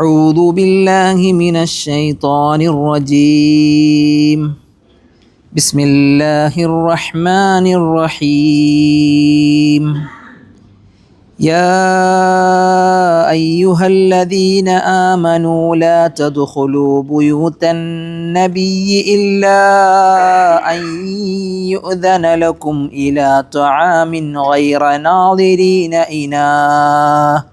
أعوذ بالله من الشيطان الرجيم. بسم الله الرحمن الرحيم. يا أيها الذين آمنوا لا تدخلوا بيوت النبي إلا أن يؤذن لكم إلى طعام غير ناظرين إناه.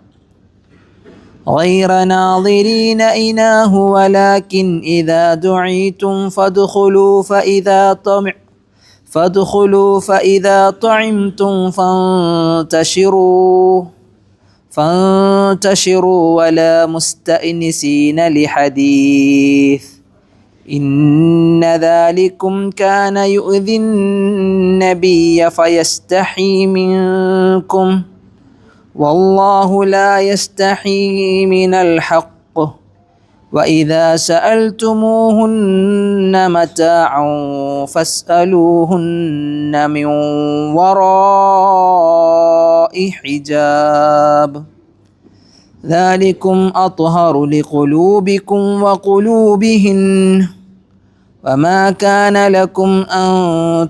غير ناظرين إناه ولكن إذا دعيتم فادخلوا فإذا طمع فادخلوا فإذا طعمتم فانتشروا فانتشروا ولا مستأنسين لحديث. إن ذلكم كان يؤذي النبي فيستحي منكم. والله لا يستحي من الحق. وإذا سألتموهن متاعا فاسألوهن من وراء حجاب. ذلكم أطهر لقلوبكم وقلوبهن. وما كان لكم أن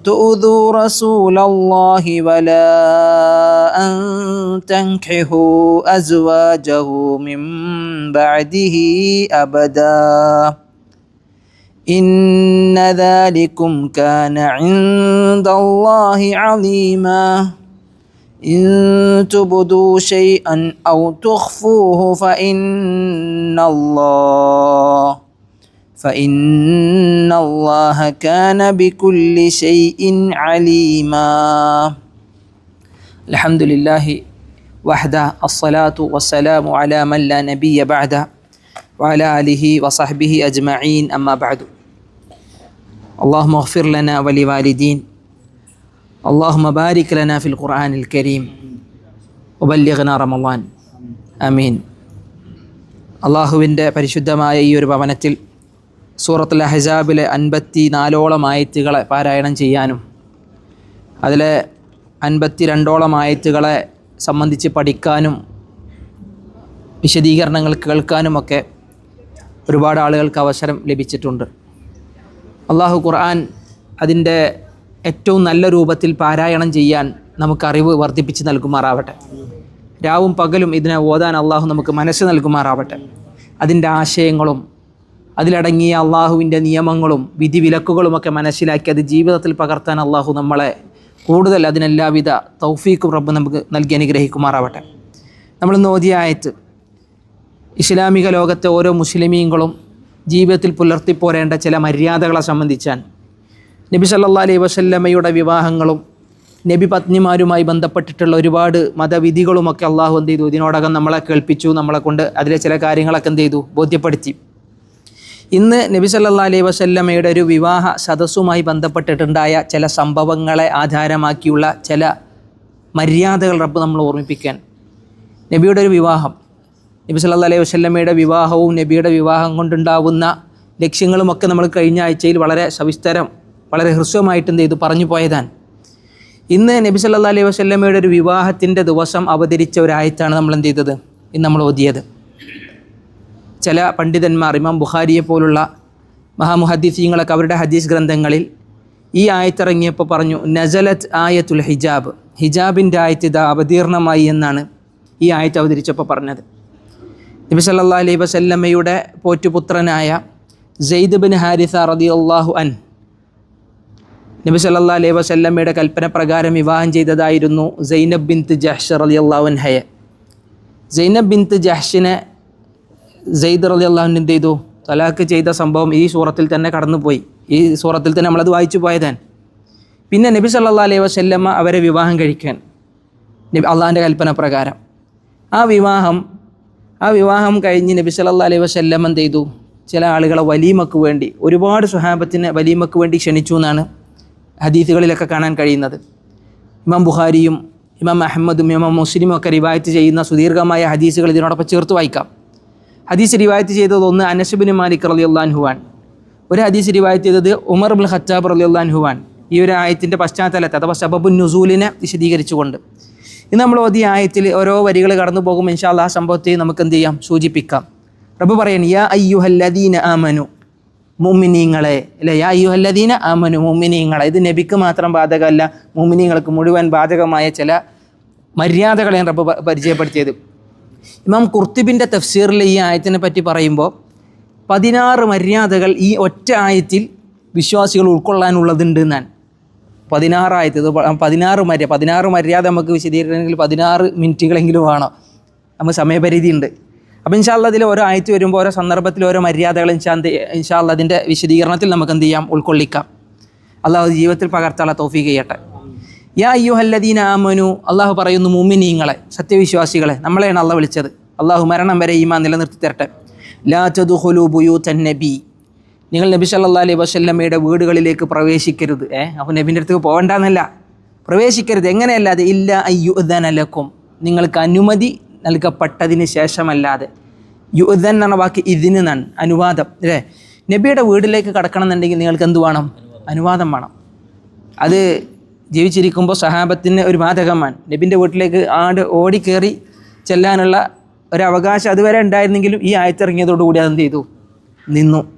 تؤذوا رسول الله ولا أن تنكحوا أزواجه من بعده أبدا إن ذلكم كان عند الله عظيما إن تبدوا شيئا أو تخفوه فإن الله فإن الله كان بكل شيء عليما الحمد لله وحده الصلاة والسلام على من لا نبي بعده وعلى آله وصحبه أجمعين أما بعد اللهم اغفر لنا ولوالدين اللهم بارك لنا في القرآن الكريم وبلغنا رمضان آمين അള്ളാഹുവിൻ്റെ പരിശുദ്ധമായ ഈ ഒരു ഭവനത്തിൽ സൂറത്തുൽ അഹ്സാബിലെ അൻപത്തി നാലോളം ആയത്തുകളെ പാരായണം ചെയ്യാനും അതിലെ അൻപത്തി രണ്ടോളം ആയത്തുകളെ സംബന്ധിച്ച് പഠിക്കാനും വിശദീകരണങ്ങൾ കേൾക്കാനുമൊക്കെ ഒരുപാട് ആളുകൾക്ക് അവസരം ലഭിച്ചിട്ടുണ്ട്. അള്ളാഹു ഖുർആൻ അതിന്റെ ഏറ്റവും നല്ല രൂപത്തിൽ പാരായണം ചെയ്യാൻ നമുക്ക് അറിവ് വർദ്ധിപ്പിച്ച് നൽകുമാറാവട്ടെ. രാവും പകലും ഇതിനെ ഓതാൻ അള്ളാഹു നമുക്ക് മനസ്സ് നൽകുമാറാവട്ടെ. അതിന്റെ ആശയങ്ങളും അതിലടങ്ങിയ അള്ളാഹുവിന്റെ നിയമങ്ങളും വിധിവിലക്കുകളുമൊക്കെ മനസ്സിലാക്കി അത് ജീവിതത്തിൽ പകർത്താൻ അള്ളാഹു നമ്മളെ കൂടുതൽ അതിനെല്ലാവിധ തൗഫീഖും റബ്ബ് നമുക്ക് നൽകി അനുഗ്രഹിക്കുമാറാവട്ടെ. നമ്മൾ നോദിയ ആയത്ത് ഇസ്ലാമിക ലോകത്തെ ഓരോ മുസ്ലിമീങ്ങളും ജീവിതത്തിൽ പുലർത്തിപ്പോരേണ്ട ചില മര്യാദകളെ സംബന്ധിച്ചാണ്. നബി സല്ലാ അലൈ വസല്ലമ്മയുടെ വിവാഹങ്ങളും നബി പത്നിമാരുമായി ബന്ധപ്പെട്ടിട്ടുള്ള ഒരുപാട് മതവിധികളുമൊക്കെ അള്ളാഹു എന്ത് ചെയ്തു? ഇതിനോടകം നമ്മളെ കേൾപ്പിച്ചു നമ്മളെ കൊണ്ട് അതിലെ ചില കാര്യങ്ങളൊക്കെ എന്ത് ചെയ്തു? ബോധ്യപ്പെടുത്തി. ഇന്ന് നബി സല്ലാ അലൈഹി വസല്ലമ്മയുടെ ഒരു വിവാഹ സദസ്സുമായി ബന്ധപ്പെട്ടിട്ടുണ്ടായ ചില സംഭവങ്ങളെ ആധാരമാക്കിയുള്ള ചില മര്യാദകൾ റബ്ബ് നമ്മൾ ഓർമ്മിപ്പിക്കാൻ. നബിയുടെ ഒരു വിവാഹം. നബി സല്ലാ അലൈഹി വസല്ലമ്മയുടെ വിവാഹവും നബിയുടെ വിവാഹം കൊണ്ടുണ്ടാവുന്ന ലക്ഷ്യങ്ങളുമൊക്കെ നമ്മൾ കഴിഞ്ഞ ആഴ്ചയിൽ വളരെ സവിസ്തരം വളരെ ഹ്രസ്വമായിട്ട് എന്ത് ചെയ്തു? പറഞ്ഞു പോയതാണ്. ഇന്ന് നബി സല്ലാ അലൈഹി വസല്ലമ്മയുടെ ഒരു വിവാഹത്തിന്റെ ദിവസം അവതരിച്ച ഒരായത്താണ് നമ്മൾ എന്ത് ചെയ്തത്? ഇന്ന് നമ്മൾ ഓതിയത്. ചില പണ്ഡിതന്മാർ ഇമാം ബുഖാരിയെ പോലുള്ള മഹാമുഹദ്ദീസീങ്ങളൊക്കെ അവരുടെ ഹദീസ് ഗ്രന്ഥങ്ങളിൽ ഈ ആയത്തിറങ്ങിയപ്പോൾ പറഞ്ഞു നസലത്ത് ആയത്തുൽ ഹിജാബ്. ഹിജാബിന്റെ ആയത്ത് അവതീർണമായി എന്നാണ് ഈ ആയത്ത് അവതരിച്ചപ്പോൾ പറഞ്ഞത്. നബി സല്ലാ അലൈഹി വസല്ലമ്മയുടെ പോറ്റുപുത്രനായ സെയ്ദ് ബിൻ ഹാരിസ റതി അള്ളാഹു അൻ നബി സല്ലാ അലൈഹി വസല്ലമ്മയുടെ കൽപ്പന പ്രകാരം വിവാഹം ചെയ്തതായിരുന്നു സൈനബ് ബിന്ത് ജഹ്ഷ് റതി അള്ളാഹു അൻഹയെ. സൈനബ് ബിന്ത് ജഹ്ഷിനെ സെയ്ദ് അലി അള്ളാഹുൻ എന്ത് ചെയ്തു? തലാഖ് ചെയ്ത സംഭവം ഈ സൂറത്തിൽ തന്നെ കടന്നുപോയി. ഈ സൂറത്തിൽ തന്നെ നമ്മളത് വായിച്ചു പോയതാൻ. പിന്നെ നബി സല്ലാ അലൈഹി വസല്ലമ്മ അവരെ വിവാഹം കഴിക്കാൻ. അള്ളാഹിന്റെ കൽപ്പന പ്രകാരം. ആ വിവാഹം ആ വിവാഹം കഴിഞ്ഞ് നബി സല്ലാ അലൈഹി വസല്ലമ്മ എന്ത് ചെയ്തു? ചില ആളുകളെ വലീമക്ക് വേണ്ടി ഒരുപാട് സുഹാബത്തിന് വലീമക്ക് വേണ്ടി ക്ഷണിച്ചു എന്നാണ് ഹദീസുകളിലൊക്കെ കാണാൻ കഴിയുന്നത്. ഇമാം ബുഹാരിയും ഇമാം അഹമ്മദും ഇമാം മുസ്ലിമും ഒക്കെ റിവായത്ത് ചെയ്യുന്ന സുദീർഘമായ ഹദീസുകൾ ഇതിനോടൊപ്പം ചേർത്ത് വായിക്കാം. ഹദീസ് റിവായത്ത് ചെയ്തത് ഒന്ന് അനസുബിൻ മാലിക് റലി അള്ളാൻഹുവാൻ ഒരു ഹദീസ് റിവായത്ത് ചെയ്തത് ഉമർ ബുൽ ഖത്താബ് റലി അള്ളാൻഹുവാൻ ഈ ഒരു ആയത്തിന്റെ പശ്ചാത്തലത്തെ അഥവാ സബബുൻ നുസൂലിനെ വിശദീകരിച്ചുകൊണ്ട്. ഇന്ന് നമ്മൾ ഈ ആയത്തിൽ ഓരോ വരികൾ കടന്നു പോകും ഇൻഷാ ആ സംഭവത്തെ നമുക്ക് എന്ത് ചെയ്യാം? സൂചിപ്പിക്കാം. റബ്ബ് പറയൻ യാ അയ്യുഹല്ലദീന ആമനു മുമിനീങ്ങളെ അല്ലെ യാ അയ്യുഹല്ലദീന ആമനു മുമിനീങ്ങളെ ഇത് നബിക്ക് മാത്രം ബാധകമല്ല മുമിനീങ്ങൾക്ക് മുഴുവൻ ബാധകമായ ചില മര്യാദകളെയാണ് റബ്ബ് പരിചയപ്പെടുത്തിയത്. ഇമാം കുർത്തിബിന്റെ തഫ്സീറിൽ ഈ ആയത്തിനെ പറ്റി പറയുമ്പോൾ പതിനാറ് മര്യാദകൾ ഈ ഒറ്റ ആയത്തിൽ വിശ്വാസികൾ ഉൾക്കൊള്ളാനുള്ളതുണ്ട് എന്നാണ്. പതിനാറായത് പതിനാറ് മര്യാദ പതിനാറ് മര്യാദ നമുക്ക് വിശദീകരിക്കണമെങ്കിൽ പതിനാറ് മിനിറ്റുകളെങ്കിലും വേണം. നമുക്ക് സമയപരിധി ഉണ്ട്. അപ്പം ഇൻഷാല്ല അതിൽ ഓരോ ആയത്ത് വരുമ്പോൾ ഓരോ സന്ദർഭത്തിൽ ഓരോ മര്യാദകൾ ഇൻഷാ ഇൻഷാല്ല അതിന്റെ വിശദീകരണത്തിൽ നമുക്ക് എന്ത് ചെയ്യാം? ഉൾക്കൊള്ളിക്കാം. അള്ളാഹു ജീവിതത്തിൽ പകർത്താനുള്ള തോഫീ ചെയ്യട്ടെ. യാ അയ്യുഹല്ലദീന ആമനു. അള്ളാഹു പറയുന്നു മുമിനീങ്ങളെ സത്യവിശ്വാസികളെ നമ്മളെയാണ് അള്ളാഹ് വിളിച്ചത്. അള്ളാഹു മരണം വരെ ഈമാൻ നിലനിർത്തി തരട്ടെ ലാ തദുഖുലു ബുയൂതൻ നബി. നിങ്ങൾ നബി സല്ലാ അലൈഹി വസല്ലമ്മയുടെ വീടുകളിലേക്ക് പ്രവേശിക്കരുത്. ഏ അപ്പോൾ നബിന്റെ അടുത്തേക്ക് പോകണ്ടെന്നല്ല. പ്രവേശിക്കരുത്. എങ്ങനെയല്ലാതെ? ഇല്ല അയ്യുദനലക്കും നിങ്ങൾക്ക് അനുമതി നൽകപ്പെട്ടതിന് ശേഷമല്ലാതെ. യുദ്ധൻ എന്ന വാക്ക് ഇതിന് നൺ അനുവാദം. അല്ലേ? നബിയുടെ വീട്ടിലേക്ക് കടക്കണം എന്നുണ്ടെങ്കിൽ നിങ്ങൾക്ക് എന്ത് വേണം? അനുവാദം വേണം. അത് ജീവിച്ചിരിക്കുമ്പോൾ സഹാബത്തിന് ഒരു ബാധകമാണ്. നബിന്റെ വീട്ടിലേക്ക് ആട് ഓടിക്കേറി ചെല്ലാനുള്ള ഒരവകാശം അതുവരെ ഉണ്ടായിരുന്നെങ്കിലും ഈ ആയത്തിറങ്ങിയതോടുകൂടി അതെന്ത് ചെയ്തു? നിന്നു.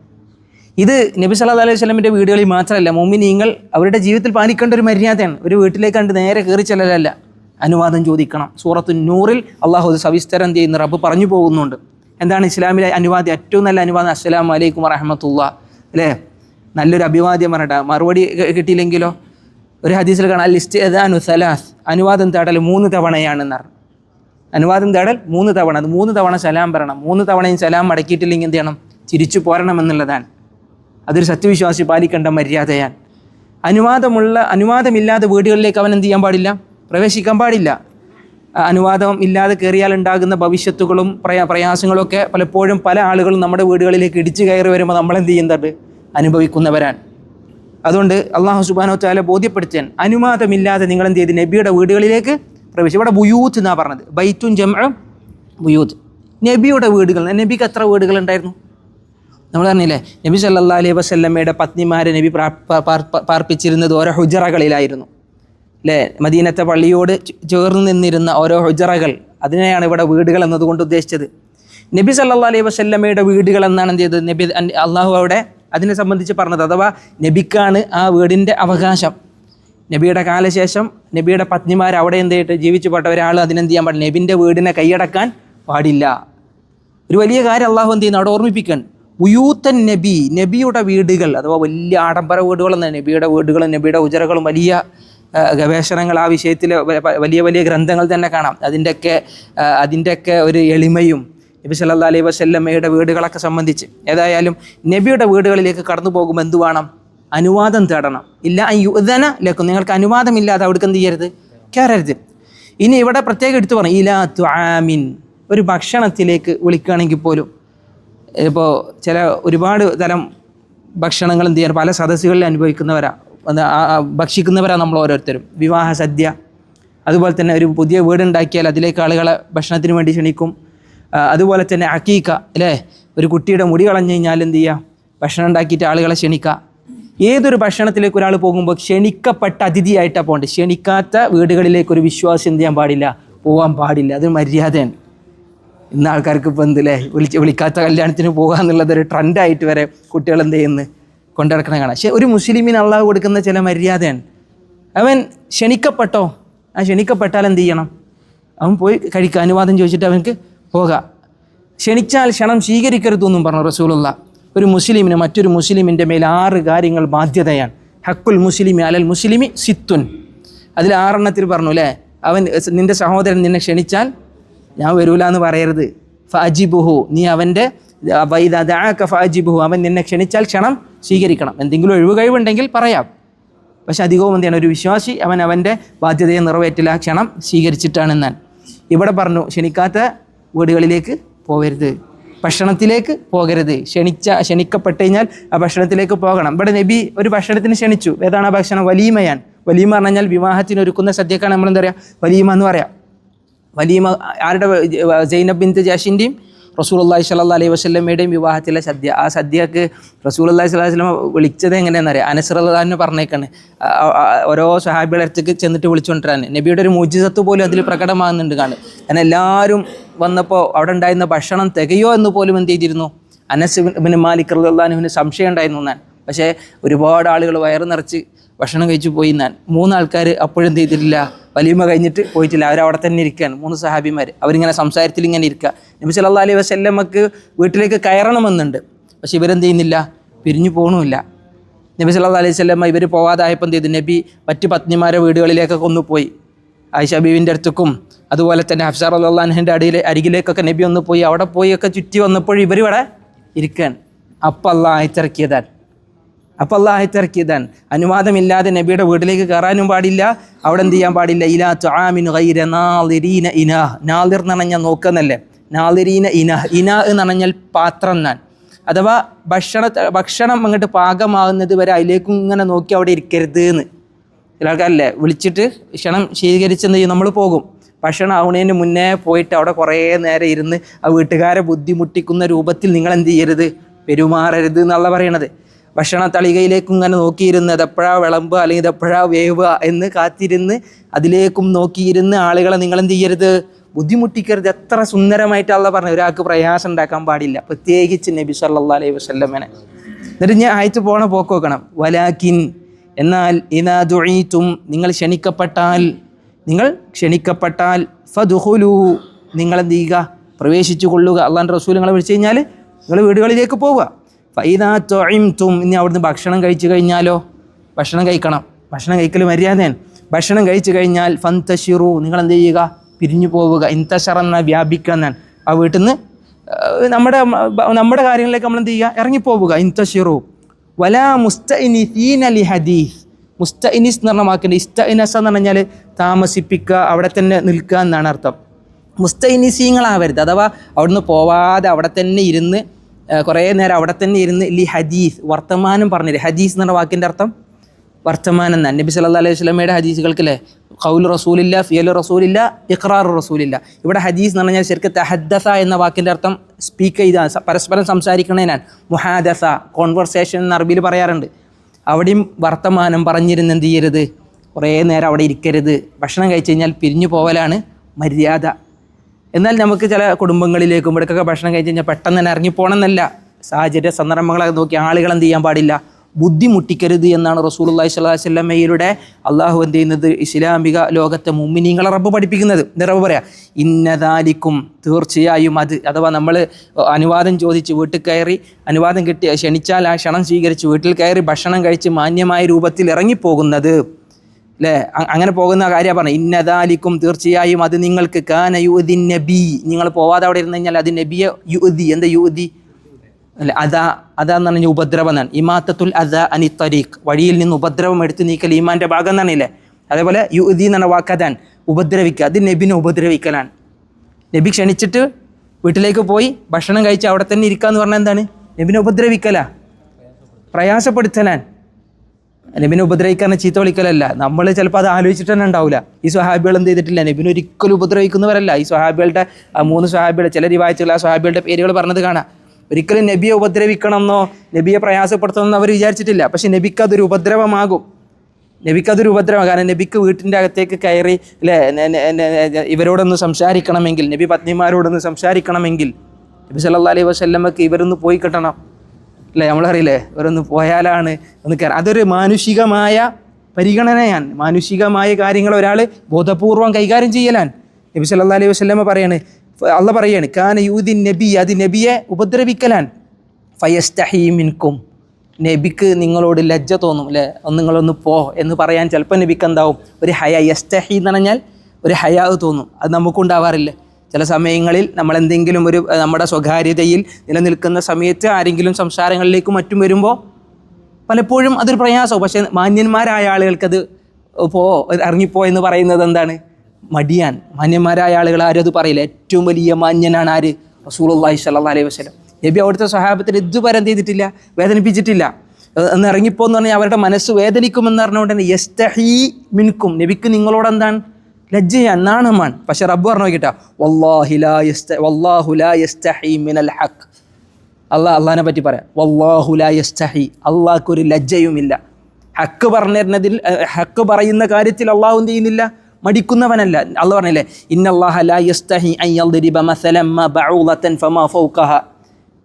ഇത് നബി സല്ലാ അലൈഹി സ്വലമിന്റെ വീടുകളിൽ മാത്രമല്ല മുമ്മിനീങ്ങൾ അവരുടെ ജീവിതത്തിൽ പാലിക്കേണ്ട ഒരു മര്യാദയാണ്. ഒരു വീട്ടിലേക്ക് കണ്ട് നേരെ കയറി ചെല്ലലല്ല. അനുവാദം ചോദിക്കണം. സൂറത്തു നൂറിൽ അള്ളാഹു സവിസ്തരം ചെയ്യുന്ന? റബ്ബ് പറഞ്ഞു പോകുന്നുണ്ട്. എന്താണ് ഇസ്ലാമിലെ അനുവാദം? ഏറ്റവും നല്ല അനുവാദം അസ്സലാമു അലൈക്കും വറഹമത്തുള്ള അല്ലേ? നല്ലൊരു അഭിവാദ്യം പറഞ്ഞിട്ട്. മറുപടി കിട്ടിയില്ലെങ്കിലോ? ഒരു ഹദീസിൽ കാണാം ലിസ്റ്റ് ഏതാനു സലാസ്. അനുവാദം തേടൽ മൂന്ന് തവണയാണെന്ന് പറഞ്ഞു അനുവാദം തേടൽ മൂന്ന് തവണ. അത് മൂന്ന് തവണ സലാം പറയണം മൂന്ന് തവണയും സലാം മടക്കിയിട്ടില്ലെങ്കിൽ എന്ത് ചെയ്യണം? തിരിച്ചു പോരണം എന്നുള്ളതാണ്. അതൊരു സത്യവിശ്വാസി പാലിക്കേണ്ട മര്യാദയാണ് അനുവാദമുള്ള അനുവാദമില്ലാതെ വീടുകളിലേക്ക് അവൻ എന്ത് ചെയ്യാൻ പാടില്ല? പ്രവേശിക്കാൻ പാടില്ല. അനുവാദം ഇല്ലാതെ കയറിയാൽ ഉണ്ടാകുന്ന ഭവിഷ്യത്തുകളും പ്രയാ പ്രയാസങ്ങളൊക്കെ പലപ്പോഴും പല ആളുകളും നമ്മുടെ വീടുകളിലേക്ക് ഇടിച്ചു കയറി വരുമ്പോൾ നമ്മൾ എന്ത് ചെയ്യുന്നുണ്ട് അനുഭവിക്കുന്നവരാണ്. അതുകൊണ്ട് അള്ളാഹു സുബാനോ ചാല ബോധ്യപ്പെടുത്താൻ അനുവാദമില്ലാതെ നിങ്ങൾ എന്ത് ചെയ്ത് നബിയുടെ വീടുകളിലേക്ക് പ്രവേശിച്ചു. ഇവിടെ ബുയൂത്ത് എന്നാണ് പറഞ്ഞത്. ബൈത്തുൻ ജംഅ ബുയൂത്ത് നബിയുടെ വീടുകൾ നബിക്ക് എത്ര വീടുകൾ ഉണ്ടായിരുന്നു? നമ്മൾ പറഞ്ഞില്ലേ നബി സല്ലാ അലൈഹി വസല്ലമ്മയുടെ പത്നിമാരെ നബി പാർപ്പിച്ചിരുന്നത് ഓരോ ഹുജറകളിലായിരുന്നു. അല്ലേ മദീനത്തെ പള്ളിയോട് ചേർന്ന് നിന്നിരുന്ന ഓരോ ഹുജറകൾ അതിനെയാണ് ഇവിടെ വീടുകൾ എന്നതുകൊണ്ട് ഉദ്ദേശിച്ചത്. നബി സല്ലാ അലൈഹി വസല്ലമ്മയുടെ വീടുകൾ എന്നാണ് എന്ത് ചെയ്തത്? നബി അള്ളാഹു അവിടെ അതിനെ സംബന്ധിച്ച് പറഞ്ഞത്. അഥവാ നബിക്കാണ് ആ വീടിന്റെ അവകാശം. നബിയുടെ കാലശേഷം നബിയുടെ പത്നിമാർ അവിടെ എന്ത് ചെയ്തിട്ട്? ജീവിച്ചു പോട്ട ഒരാൾ അതിനെന്ത് ചെയ്യാൻ പാടില്ല. നബിന്റെ വീടിനെ കൈയടക്കാൻ പാടില്ല. ഒരു വലിയ കാര്യം അള്ളാഹു എന്ത് ചെയ്യുന്നു? അവിടെ ഓർമ്മിപ്പിക്കാൻ ഉയൂത്തൻ നബി നബിയുടെ വീടുകൾ അഥവാ വലിയ ആഡംബര വീടുകളെന്ന് നബിയുടെ വീടുകളും നബിയുടെ ഉജരകളും വലിയ ഗവേഷണങ്ങൾ ആ വിഷയത്തിൽ വലിയ വലിയ ഗ്രന്ഥങ്ങൾ തന്നെ കാണാം. അതിന്റെയൊക്കെ അതിന്റെയൊക്കെ ഒരു എളിമയും നബി സല്ലാ അലൈഹി വസല്ലമ്മയുടെ വീടുകളൊക്കെ സംബന്ധിച്ച് ഏതായാലും നബിയുടെ വീടുകളിലേക്ക് കടന്നു പോകുമ്പോൾ എന്ത് വേണം? അനുവാദം തേടണം. ഇല്ല യുദ്ധന ലക്കും. നിങ്ങൾക്ക് അനുവാദമില്ലാതെ അവിടേക്ക് എന്ത് ചെയ്യരുത്? കയറരുത്. ഇനി ഇവിടെ പ്രത്യേകം എടുത്തു പറഞ്ഞു ഇലാ ത്വാമിൻ ഒരു ഭക്ഷണത്തിലേക്ക് വിളിക്കുകയാണെങ്കിൽ പോലും ഇപ്പോൾ ചില ഒരുപാട് തരം ഭക്ഷണങ്ങൾ എന്ത് ചെയ്യാൻ പല സദസ്സുകളിൽ അനുഭവിക്കുന്നവരാ. അത് ആ- ആ ഭക്ഷിക്കുന്നവരാ നമ്മൾ ഓരോരുത്തരും. വിവാഹ സദ്യ. അതുപോലെ തന്നെ ഒരു പുതിയ വീടുണ്ടാക്കിയാൽ അതിലേക്ക് ആളുകളെ ഭക്ഷണത്തിന് വേണ്ടി ക്ഷണിക്കും. അതുപോലെ തന്നെ അക്കീക്ക അല്ലേ? ഒരു കുട്ടിയുടെ മുടി കളഞ്ഞു കഴിഞ്ഞാൽ എന്ത് ചെയ്യുക ഭക്ഷണം ഉണ്ടാക്കിയിട്ട് ആളുകളെ ക്ഷണിക്കുക ഏതൊരു ഭക്ഷണത്തിലേക്ക് ഒരാൾ പോകുമ്പോൾ ക്ഷണിക്കപ്പെട്ട അതിഥിയായിട്ടാണ് പോകേണ്ടത്. ക്ഷണിക്കാത്ത വീടുകളിലേക്ക് ഒരു വിശ്വാസം എന്ത് ചെയ്യാൻ പാടില്ല? പോകാൻ പാടില്ല. അത് മര്യാദയാണ്. ഇന്ന് ആൾക്കാർക്ക് ഇപ്പോൾ എന്തല്ലേ വിളിച്ച് വിളിക്കാത്ത കല്യാണത്തിന് പോകുക എന്നുള്ളതൊരു ട്രെൻഡായിട്ട് വരെ കുട്ടികൾ എന്ത് ചെയ്യുന്നു? കൊണ്ടുനടക്കണ കാണാം. പക്ഷെ ഒരു മുസ്ലിമിന് അള്ളാഹ് കൊടുക്കുന്ന ചില മര്യാദയാണ്. അവൻ ക്ഷണിക്കപ്പെട്ടോ? ആ ക്ഷണിക്കപ്പെട്ടാൽ എന്ത് ചെയ്യണം? അവൻ പോയി കഴിക്കുക അനുവാദം ചോദിച്ചിട്ട് അവനക്ക് പോകാം. ക്ഷണിച്ചാൽ ക്ഷണം സ്വീകരിക്കരുതെന്നും പറഞ്ഞു റസൂലുള്ള. ഒരു മുസ്ലിമിന് മറ്റൊരു മുസ്ലിമിന്റെ മേൽ ആറ് കാര്യങ്ങൾ ബാധ്യതയാണ്. ഹക്കുൽ മുസ്ലിമി അലൽ മുസ്ലിമി സിത്തുൻ. അതിൽ ആറെണ്ണത്തിൽ പറഞ്ഞു അല്ലേ അവൻ നിന്റെ സഹോദരൻ നിന്നെ ക്ഷണിച്ചാൽ ഞാൻ വരൂല എന്ന് പറയരുത്. ഫാജിബുഹു നീ അവന്റെ വൈദാക്ക ഫാജിബുഹു അവൻ നിന്നെ ക്ഷണിച്ചാൽ ക്ഷണം സ്വീകരിക്കണം. എന്തെങ്കിലും ഒഴിവ് കഴിവുണ്ടെങ്കിൽ പറയാം. പക്ഷെ അധികവും എന്താണ് ഒരു വിശ്വാസി അവൻ അവന്റെ ബാധ്യതയെ നിറവേറ്റില്ല ക്ഷണം സ്വീകരിച്ചിട്ടാണെന്നാൽ ഇവിടെ പറഞ്ഞു ക്ഷണിക്കാത്ത വീടുകളിലേക്ക് പോകരുത്. ഭക്ഷണത്തിലേക്ക് പോകരുത്. ക്ഷണിച്ച ക്ഷണിക്കപ്പെട്ട് കഴിഞ്ഞാൽ ആ ഭക്ഷണത്തിലേക്ക് പോകണം. ഇവിടെ നബി ഒരു ഭക്ഷണത്തിന് ക്ഷണിച്ചു. ഏതാണ് ആ ഭക്ഷണം? വലീമയാണ്. വലീമ പറഞ്ഞു കഴിഞ്ഞാൽ വിവാഹത്തിന് ഒരുക്കുന്ന സദ്യക്കാണ് നമ്മൾ എന്താ പറയുക? വലീമ എന്ന് പറയാം. വലീമ ആരുടെ സൈനബ് ബിന്ത് ജാഷിന്റെയും റസൂലുള്ളാഹി സ്വല്ലല്ലാഹി അലൈഹി വസ്ലമ്മയുടെയും വിവാഹത്തിലെ സദ്യ. ആ സദ്യക്ക് റസൂലുള്ളാഹി സ്വല്ലല്ലാഹി അലൈഹി വസ്ലമ വിളിച്ചത് എങ്ങനെയാണെന്ന് അറിയാം? അനസ്രല്ലാന്ന് പറഞ്ഞേക്കാണ്. ഓരോ സഹാബിയുടെ അടുത്തേക്ക് ചെന്നിട്ട് വിളിച്ചുകൊണ്ടിരാൻ. നബിയുടെ ഒരു മോജിസത്ത് പോലും അതിൽ പ്രകടമാകുന്നുണ്ട് കാണും കാരണം എല്ലാവരും വന്നപ്പോൾ അവിടെ ഉണ്ടായിരുന്ന ഭക്ഷണം തികയോ എന്ന് പോലും എന്ത് ചെയ്തിരുന്നു? അനസ് പിന്നെ മാലിക് റല്ലാനുവിന് സംശയം ഉണ്ടായിരുന്നു ഞാൻ പക്ഷേ ഒരുപാട് ആളുകൾ വയറ് നിറച്ച് ഭക്ഷണം കഴിച്ചു പോയി ഞാൻ മൂന്ന് ആൾക്കാർ അപ്പോഴും എന്ത് ചെയ്തിട്ടില്ല വലിയമ്മ കഴിഞ്ഞിട്ട് പോയിട്ടില്ല. അവരവിടെ തന്നെ ഇരിക്കുകയാണ്. മൂന്ന് സഹാബിമാർ അവരിങ്ങനെ സംസാരത്തിൽ ഇങ്ങനെ ഇരിക്കുക. നബി സല്ലാ അലൈഹി വസ്ല്ലമ്മക്ക് വീട്ടിലേക്ക് കയറണമെന്നുണ്ട്. പക്ഷെ ഇവരെന്ത് ചെയ്യുന്നില്ല പിരിഞ്ഞു പോകണമില്ല നബി സല്ലാ അലൈഹി വസല്ലമ ഇവർ പോവാതായപ്പോൾ എന്ത് ചെയ്തു? നബി മറ്റ് പത്നിമാരെ വീടുകളിലേക്കൊക്കെ ഒന്ന് പോയി. ആയിഷ ബീവിന്റെ അടുത്തേക്കും അതുപോലെ തന്നെ ഹഫ്സാർ അള്ളാഹിന്റെ അടിയിൽ അരികിലേക്കൊക്കെ നബി ഒന്ന് പോയി അവിടെ പോയി ഒക്കെ ചുറ്റി വന്നപ്പോൾ ഇവരിവിടെ ഇരിക്കാൻ അപ്പം അള്ളാഹ് അയച്ചിറക്കിയതാൻ അപ്പം അള്ളാഹ് അയച്ചിറക്കിയതാൻ അനുവാദമില്ലാതെ നബിയുടെ വീട്ടിലേക്ക് കയറാനും പാടില്ല. അവിടെ എന്ത് ചെയ്യാൻ പാടില്ല? ഇലാ ആമിൻ ഗൈര നാളിരീന ഇനാ. നാളിർ നനഞ്ഞ നോക്കുന്നല്ലേ? നാളിരീന ഇന. ഇന എന്ന് നനഞ്ഞാൽ പാത്രം നാൻ അഥവാ ഭക്ഷണ ഭക്ഷണം അങ്ങോട്ട് പാകമാകുന്നത് വരെ അതിലേക്കും ഇങ്ങനെ നോക്കി അവിടെ ഇരിക്കരുത് എന്ന്. ചില ആൾക്കാരല്ലേ വിളിച്ചിട്ട് ക്ഷണം ശീകരിച്ചെന്ന് ചെയ്യും? നമ്മൾ പോകും. ഭക്ഷണം ആവുന്നതിന് മുന്നേ പോയിട്ട് അവിടെ കുറേ നേരം ഇരുന്ന് ആ വീട്ടുകാരെ ബുദ്ധിമുട്ടിക്കുന്ന രൂപത്തിൽ നിങ്ങൾ എന്ത് ചെയ്യരുത്? പെരുമാറരുത് എന്നുള്ള പറയണത്. ഭക്ഷണ തളികയിലേക്കും ഇങ്ങനെ നോക്കിയിരുന്ന് അതെപ്പോഴാ വിളമ്പുക അല്ലെങ്കിൽ ഇതെപ്പോഴാ വേവുക എന്ന് കാത്തിരുന്ന് അതിലേക്കും നോക്കിയിരുന്ന് ആളുകളെ നിങ്ങൾ എന്ത് ചെയ്യരുത്? ബുദ്ധിമുട്ടിക്കരുത്. എത്ര സുന്ദരമായിട്ടല്ല പറഞ്ഞത്. ഒരാൾക്ക് പ്രയാസം ഉണ്ടാക്കാൻ പാടില്ല. പ്രത്യേകിച്ച് നബി സല്ലാ അലൈഹി വസ്ലമനെ എന്നിട്ട് ഞാൻ അയച്ചു പോണ പോക്ക് നോക്കണം. വലാക്കിൻ. എന്നാൽ ഇനാ ദുഴീറ്റും നിങ്ങൾ ക്ഷണിക്കപ്പെട്ടാൽ നിങ്ങൾ ക്ഷണിക്കപ്പെട്ടാൽ ഫദുഹുലു നിങ്ങൾ എന്ത് ചെയ്യുക? പ്രവേശിച്ചു കൊള്ളുക. അള്ളാന്റെ റസൂൽ നിങ്ങളെ വിളിച്ചു കഴിഞ്ഞാൽ നിങ്ങൾ വീടുകളിലേക്ക് പോവുക. ഫൈദാ തൊഴിംതും ഇനി അവിടുന്ന് ഭക്ഷണം കഴിച്ചു കഴിഞ്ഞാലോ? ഭക്ഷണം കഴിക്കണം. ഭക്ഷണം കഴിക്കൽ മര്യാദയാണ്. ഭക്ഷണം കഴിച്ചു കഴിഞ്ഞാൽ ഫന്തഷിറു നിങ്ങൾ എന്ത് ചെയ്യുക? പിരിഞ്ഞു പോവുക. ഇന്തശറന്ന വ്യാപിക്കുക എന്നാണ് ആ വീട്ടിൽ നിന്ന് നമ്മുടെ നമ്മുടെ കാര്യങ്ങളിലേക്ക് നമ്മൾ എന്ത് ചെയ്യുക? ഇറങ്ങിപ്പോവുക. ഇന്തഷിറു വലാ മുസ്തഇനി ലി ഹദീസ് മുസ്തഇനിസ് എന്ന് പറഞ്ഞാൽ ഇസ്തഇനസ് എന്ന് പറഞ്ഞാൽ താമസിപ്പിക്കുക അവിടെ തന്നെ നിൽക്കുക എന്നാണ് അർത്ഥം. മുസ്തൈനിസീങ്ങളാവരുത്. അഥവാ അവിടുന്ന് പോവാതെ അവിടെ തന്നെ ഇരുന്ന് കുറേ നേരം അവിടെ തന്നെ ഇരുന്ന് ലി ഹദീസ് വർത്തമാനം പറഞ്ഞില്ലേ ഹദീസ് എന്നുള്ള വാക്കിന്റെ അർത്ഥം? വർത്തമാനം എന്നാണ്. നബി സല്ലല്ലാഹു അലൈഹി വസല്ലമയുടെ ഹദീസുകൾക്കല്ലേ ഖൗൽ റസൂലില്ല ഫിയൽ റസൂലില്ല ഇഖ്റാർ റസൂലില്ല. ഇവിടെ ഹദീസ് എന്ന് പറഞ്ഞാൽ ശരിക്കും തഹദ്ദസ എന്ന വാക്കിന്റെ അർത്ഥം സ്പീക്ക് ചെയ്ത പരസ്പരം സംസാരിക്കണേനാണ്. മുഹാദസ കോൺവെർസേഷൻ എന്ന് അറബിയിൽ പറയാറുണ്ട്. അവിടെയും വർത്തമാനം പറഞ്ഞിരുന്ന് എന്ത് ചെയ്യരുത്? കുറേ നേരം അവിടെ ഇരിക്കരുത്. ഭക്ഷണം കഴിച്ചു കഴിഞ്ഞാൽ പിരിഞ്ഞു പോവലാണ് മര്യാദ. എന്നാൽ നമുക്ക് ചില കുടുംബങ്ങളിലേക്കും ഇവിടേക്കൊക്കെ ഭക്ഷണം കഴിച്ചു കഴിഞ്ഞാൽ പെട്ടെന്ന് തന്നെ ഇറങ്ങിപ്പോണമെന്നല്ല സാഹചര്യ സന്ദർഭങ്ങളൊക്കെ നോക്കി ആളുകൾ എന്ത് ചെയ്യാൻ പാടില്ല. ബുദ്ധിമുട്ടിക്കരുത് എന്നാണ് റസൂലുള്ളാഹി സ്വല്ലല്ലാഹി അലൈഹി വസല്ലമയുടെ അള്ളാഹു എന്ത് ചെയ്യുന്നത്? ഇസ്ലാമിക ലോകത്തെ മുമ്മിനീങ്ങളെ റബ്ബ് പഠിപ്പിക്കുന്നത്. റബ്ബ് പറയാം? ഇന്നതാലിക്കും തീർച്ചയായും അത്. അഥവാ നമ്മൾ അനുവാദം ചോദിച്ച് വീട്ടിൽ കയറി അനുവാദം കിട്ടി ക്ഷണിച്ചാൽ ആ ക്ഷണം സ്വീകരിച്ച് വീട്ടിൽ കയറി ഭക്ഷണം കഴിച്ച് മാന്യമായ രൂപത്തിൽ ഇറങ്ങിപ്പോകുന്നത്. അല്ലേ അങ്ങനെ പോകുന്ന കാര്യം പറഞ്ഞു. ഇന്നതാലിക്കും തീർച്ചയായും അത് നിങ്ങൾക്ക് കാന യുദി നബി. നിങ്ങൾ പോവാതെ അവിടെ ഇരുന്ന് കഴിഞ്ഞാൽ അത് നബിയെ യുദി എന്താ യുദി അല്ലെ അതാ അതാന്ന് പറഞ്ഞ ഉപദ്രവം എന്നാണ്. ഇമാത്തത്തുൽ അത അനി തരീഖ്. വഴിയിൽ നിന്ന് ഉപദ്രവം എടുത്തു നീക്കൽ ഈമാന്റെ ഭാഗം എന്നാണില്ലേ അതേപോലെ യുദി എന്ന് പറഞ്ഞ വാക്കതാൻ ഉപദ്രവിക്കുക. അത് നബിനെ ഉപദ്രവിക്കലാണ്. നബി ക്ഷണിച്ചിട്ട് വീട്ടിലേക്ക് പോയി ഭക്ഷണം കഴിച്ച് അവിടെ തന്നെ ഇരിക്കുക എന്ന് പറഞ്ഞാൽ എന്താണ്? നബിനെ ഉപദ്രവിക്കലാ. പ്രയാസപ്പെടുത്തലാൻ നബിനെ ഉപദ്രവിക്കാൻ ചീത്ത വിളിക്കലല്ല. നമ്മൾ ചിലപ്പോൾ അത് ആലോചിച്ചിട്ട് തന്നെ ഉണ്ടാവില്ല ഈ സ്വഹാബികൾ എന്ത് ചെയ്തിട്ടില്ല? നബിനെ ഒരിക്കലും ഉപദ്രവിക്കുന്നവരല്ല. ഈ സ്വഹാബികളുടെ മൂന്ന് സ്വഹാബികൾ ചില റിവായത്തുള്ള ആ സ്വഹാബികളുടെ പേരുകൾ പറഞ്ഞത് കാണാം. ഒരിക്കലും നബിയെ ഉപദ്രവിക്കണമെന്നോ നബിയെ പ്രയാസപ്പെടുത്തണമെന്നോ അവർ വിചാരിച്ചിട്ടില്ല. പക്ഷേ നബിക്ക് അതൊരു ഉപദ്രവമാകും. നബിക്ക് അതൊരു ഉപദ്രവം. കാരണം നബിക്ക് വീട്ടിന്റെ അകത്തേക്ക് കയറി അല്ലേ ഇവരോടൊന്ന് സംസാരിക്കണമെങ്കിൽ നബി പത്നിമാരോടൊന്ന് സംസാരിക്കണമെങ്കിൽ നബി സല്ലാ അലൈഹി വസല്ലമക്ക് ഇവരൊന്ന് പോയി കിട്ടണം. അല്ലേ? നമ്മളറിയില്ലേ? ഓരോന്ന് പോയാലാണ് ഒന്ന് കയറാം അതൊരു മാനുഷികമായ പരിഗണനയാണ്. മാനുഷികമായ കാര്യങ്ങൾ ഒരാൾ ബോധപൂർവം കൈകാര്യം ചെയ്യലാൻ നബി സല്ല അലൈഹി വസല്ലമ പറയാണ്. അള്ള പറയാണ് കാന യൂദിൻ നബി അത് നബിയെ ഉപദ്രവിക്കലാൻ ഫയസ്റ്റഹീമിൻകും മിൻകും. നബിക്ക് നിങ്ങളോട് ലജ്ജ തോന്നും അല്ലേ? ഒന്ന് നിങ്ങളൊന്ന് പോ എന്ന് പറയാൻ ചിലപ്പോൾ നബിക്ക് എന്താവും? ഒരു ഹയ യസ്തഹി എന്ന് പറഞ്ഞാൽ ഒരു ഹയാവ് തോന്നും. അത് നമുക്കുണ്ടാവാറില്ല ചില സമയങ്ങളിൽ നമ്മൾ എന്തെങ്കിലും ഒരു നമ്മുടെ സ്വകാര്യതയിൽ നിലനിൽക്കുന്ന സമയത്ത് ആരെങ്കിലും സംസാരങ്ങളിലേക്കും മറ്റും വരുമ്പോൾ പലപ്പോഴും അതൊരു പ്രയാസവും. പക്ഷേ മാന്യന്മാരായ ആളുകൾക്കത് പോ ഇറങ്ങിപ്പോ എന്ന് പറയുന്നത് എന്താണ്? മടിയാൻ മാന്യന്മാരായ ആളുകൾ ആരും അത് പറയില്ല. ഏറ്റവും വലിയ മാന്യനാണ് ആര്? റസൂലുള്ളാഹി സ്വല്ലല്ലാഹി അലൈഹി വസ്ലം നബി അവിടുത്തെ സഹാബത്തിൽ ഇതുവരെ എന്ത് ചെയ്തിട്ടില്ല? വേദനിപ്പിച്ചിട്ടില്ല. എന്ന് ഇറങ്ങിപ്പോന്ന് പറഞ്ഞാൽ അവരുടെ മനസ്സ് വേദനിക്കുമെന്ന് പറഞ്ഞുകൊണ്ട് തന്നെ യസ്തഹി മിൻകും. നബിക്ക് നിങ്ങളോട് എന്താണ്? ലജ്ജയാണ് നാണമാണ് പക്ഷെ റബ്ബ് പറഞ്ഞു നോക്കിട്ടാ മിനൽ ഹഖ്. അള്ളാഹ് അള്ളഹാനെ പറ്റി പറയാം. വല്ലാഹു ലാ യസ്തഹി. അള്ളാഹ്ക്ക് ഒരു ലജ്ജയുമില്ല. ഹക്ക് പറഞ്ഞിരുന്നതിൽ ഏഹ്, ഹക്ക് പറയുന്ന കാര്യത്തിൽ അള്ളാഹു എന്ത് ചെയ്യുന്നില്ല? മടിക്കുന്നവനല്ല. അള്ള പറഞ്ഞില്ലേ ഇന്നല്ലാഹ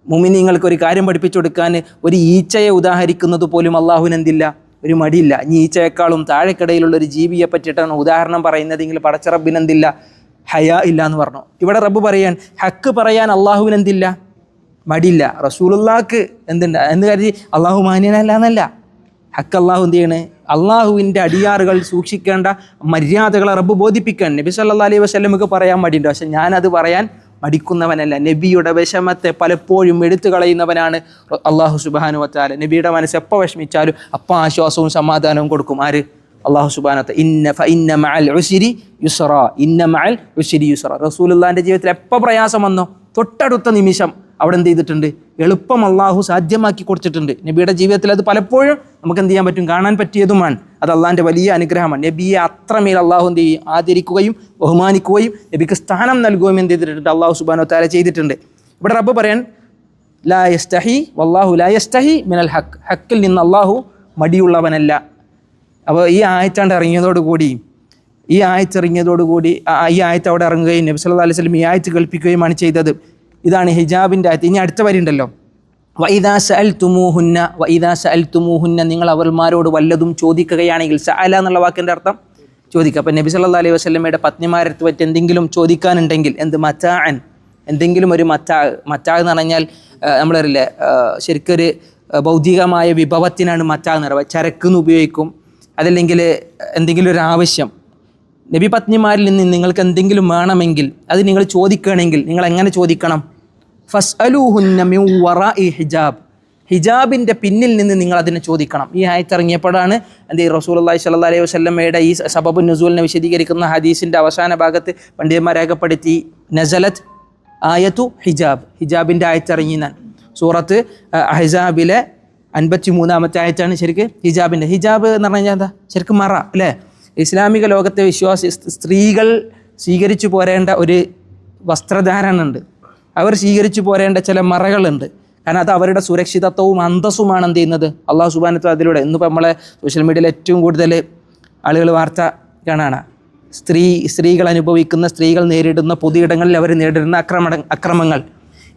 മുമിനിങ്ങൾക്ക് ഒരു കാര്യം പഠിപ്പിച്ചു കൊടുക്കാൻ ഒരു ഈച്ചയെ ഉദാഹരിക്കുന്നത് പോലും അള്ളാഹുവിന് എന്തില്ല? ഒരു മടിയില്ല. ഇനി ഈച്ചയെക്കാളും താഴെക്കിടയിലുള്ള ഒരു ജീവിയെ പറ്റിയിട്ടാണ് ഉദാഹരണം പറയുന്നതെങ്കിൽ പടച്ചറബിന് എന്തില്ല? ഹയ ഇല്ല എന്ന് പറഞ്ഞു. ഇവിടെ റബ്ബ് പറയാൻ ഹക്ക് പറയാൻ അള്ളാഹുവിനെന്തില്ല മടിയില്ല. റസൂലുള്ളാക്ക് എന്തുണ്ട്? എന്ന് കരുതി അള്ളാഹു മാന്യനല്ല എന്നല്ല. ഹക്ക് അള്ളാഹു എന്ത് ചെയ്യണ്? അള്ളാഹുവിന്റെ അടിയാറുകൾ സൂക്ഷിക്കേണ്ട മര്യാദകളെ റബ്ബ് ബോധിപ്പിക്കാൻ നബി സല്ലാ അലൈഹി വസ്ലമുക്ക് പറയാൻ മടിയുണ്ട്. പക്ഷെ ഞാനത് പറയാൻ മടിക്കുന്നവനല്ല. നബിയുടെ വിഷമത്തെ പലപ്പോഴും എടുത്തു കളയുന്നവനാണ് അള്ളാഹു സുബാനു വത്താല നബിയുടെ മനസ്സ് എപ്പോൾ വിഷമിച്ചാലും അപ്പം ആശ്വാസവും സമാധാനവും കൊടുക്കും. ആര്? അള്ളാഹു സുബാനത്ത് ഇന്ന ഫ ഇന്ന മഅൽ ഉസിരി യുസറ. ഇന്ന മഅൽ ഉസിരി യുസറ. റസൂലുള്ളാഹിന്റെ ജീവിതത്തിൽ എപ്പോൾ പ്രയാസം വന്നോ? തൊട്ടടുത്ത നിമിഷം അവിടെ എന്ത് ചെയ്തിട്ടുണ്ട്? എളുപ്പം അള്ളാഹു സാധ്യമാക്കി കൊടുത്തിട്ടുണ്ട്. നബിയുടെ ജീവിതത്തിൽ അത് പലപ്പോഴും നമുക്ക് എന്ത് ചെയ്യാൻ പറ്റും? കാണാൻ പറ്റിയതുമാണ്. അത് അള്ളാഹിന്റെ വലിയ അനുഗ്രഹമാണ്. നബിയെ അത്രമേൽ അള്ളാഹു എന്ത് ചെയ്യും? ആദരിക്കുകയും ബഹുമാനിക്കുകയും നബിക്ക് സ്ഥാനം നൽകുകയും എന്ത് ചെയ്തിട്ടുണ്ട്? അള്ളാഹു സുബാനോ താര ചെയ്തിട്ടുണ്ട്. ഇവിടെ റബ്ബ് പറയാൻ ലാ യസ്തഹി വല്ലാഹു ലാ യസ്തഹി മിനൽ ഹക്ക് ഹക്കിൽ നിന്ന് അള്ളാഹു മടിയുള്ളവനല്ല. അപ്പോൾ ഈ ആയത്താണ്ട് ഇറങ്ങിയതോടുകൂടി ഈ ആയത്ത് ഇറങ്ങിയതോടുകൂടി ആ- ഈ ആയത്ത് അവിടെ ഇറങ്ങുകയും നബി സല്ലല്ലാഹു അലൈഹി സ്വലം ഈ ആയത്ത് കേൾപ്പിക്കുകയുമാണ് ചെയ്തത്. ഇതാണ് ഹിജാബിന്റെ ആയത്ത്. ഇനി അടുത്ത വരി ഉണ്ടല്ലോ. വൈദാ സഅൽ തുമൂഹുന്ന വൈദാ സഅൽ തുമൂഹുന്ന നിങ്ങൾ അവർമാരോട് വല്ലതും ചോദിക്കുകയാണെങ്കിൽ സഅല എന്നുള്ള വാക്കിന്റെ അർത്ഥം ചോദിക്കുക. അപ്പം നബി സല്ലാ അലൈഹി വസ്ലമയുടെ പത്നിമാരത്ത് പറ്റി എന്തെങ്കിലും ചോദിക്കാനുണ്ടെങ്കിൽ എന്ത് മച്ചാൻ എന്തെങ്കിലും ഒരു മച്ചാ മച്ചാ എന്ന് പറഞ്ഞാൽ നമ്മളറിയില്ലേ ശരിക്കൊരു ഭൗതികമായ വിഭവത്തിനാണ് മച്ചാ എന്ന് പറയുക. ചരക്ക് എന്ന് ഉപയോഗിക്കും. അതല്ലെങ്കിൽ എന്തെങ്കിലും ഒരു ആവശ്യം. നബി പത്നിമാരിൽ നിന്ന് നിങ്ങൾക്ക് എന്തെങ്കിലും വേണമെങ്കിൽ അത് നിങ്ങൾ ചോദിക്കുകയാണെങ്കിൽ നിങ്ങൾ എങ്ങനെ ചോദിക്കണം? ഫസ് ഹിജാബ്. ഹിജാബിന്റെ പിന്നിൽ നിന്ന് നിങ്ങൾ അതിനെ ചോദിക്കണം. ഈ ആയത്ത് ഇറങ്ങിയപ്പോഴാണ് ഈ റസൂൽ അള്ളാഹി സ്വല്ലാ അലൈഹി വസ്ലമയുടെ ഈ സബബു നസൂലിനെ വിശദീകരിക്കുന്ന ഹദീസിന്റെ അവസാന ഭാഗത്ത് പണ്ഡിതന്മാർ രേഖപ്പെടുത്തി നസലത്ത് ആയത്തു ഹിജാബ്. ഹിജാബിന്റെ ആയത്ത് ഞാൻ സൂറത്ത് ഹിജാബിലെ അൻപത്തി മൂന്നാമത്തെ ആയത്താണ് ശരിക്ക് ഹിജാബിന്റെ ഹിജാബ് എന്ന് പറഞ്ഞു കഴിഞ്ഞാൽ എന്താ? ശരിക്കും മറ അല്ലേ? ഇസ്ലാമിക ലോകത്തെ വിശ്വാസി സ്ത്രീകൾ സ്വീകരിച്ചു പോരേണ്ട ഒരു വസ്ത്രധാരണ ഉണ്ട് അവർ സ്വീകരിച്ചു പോരേണ്ട ചില മറകളുണ്ട്. കാരണം അത് അവരുടെ സുരക്ഷിതത്വവും അന്തസ്സുമാണ് എന്ത് ചെയ്യുന്നത്? അള്ളാഹു സുബാനത്വം അതിലൂടെ ഇന്നിപ്പോൾ നമ്മളെ സോഷ്യൽ മീഡിയയിൽ ഏറ്റവും കൂടുതൽ ആളുകൾ വാർത്ത കാണാണ് സ്ത്രീ സ്ത്രീകൾ അനുഭവിക്കുന്ന സ്ത്രീകൾ നേരിടുന്ന പൊതുയിടങ്ങളിൽ അവർ നേരിടുന്ന അക്രമ അക്രമങ്ങൾ.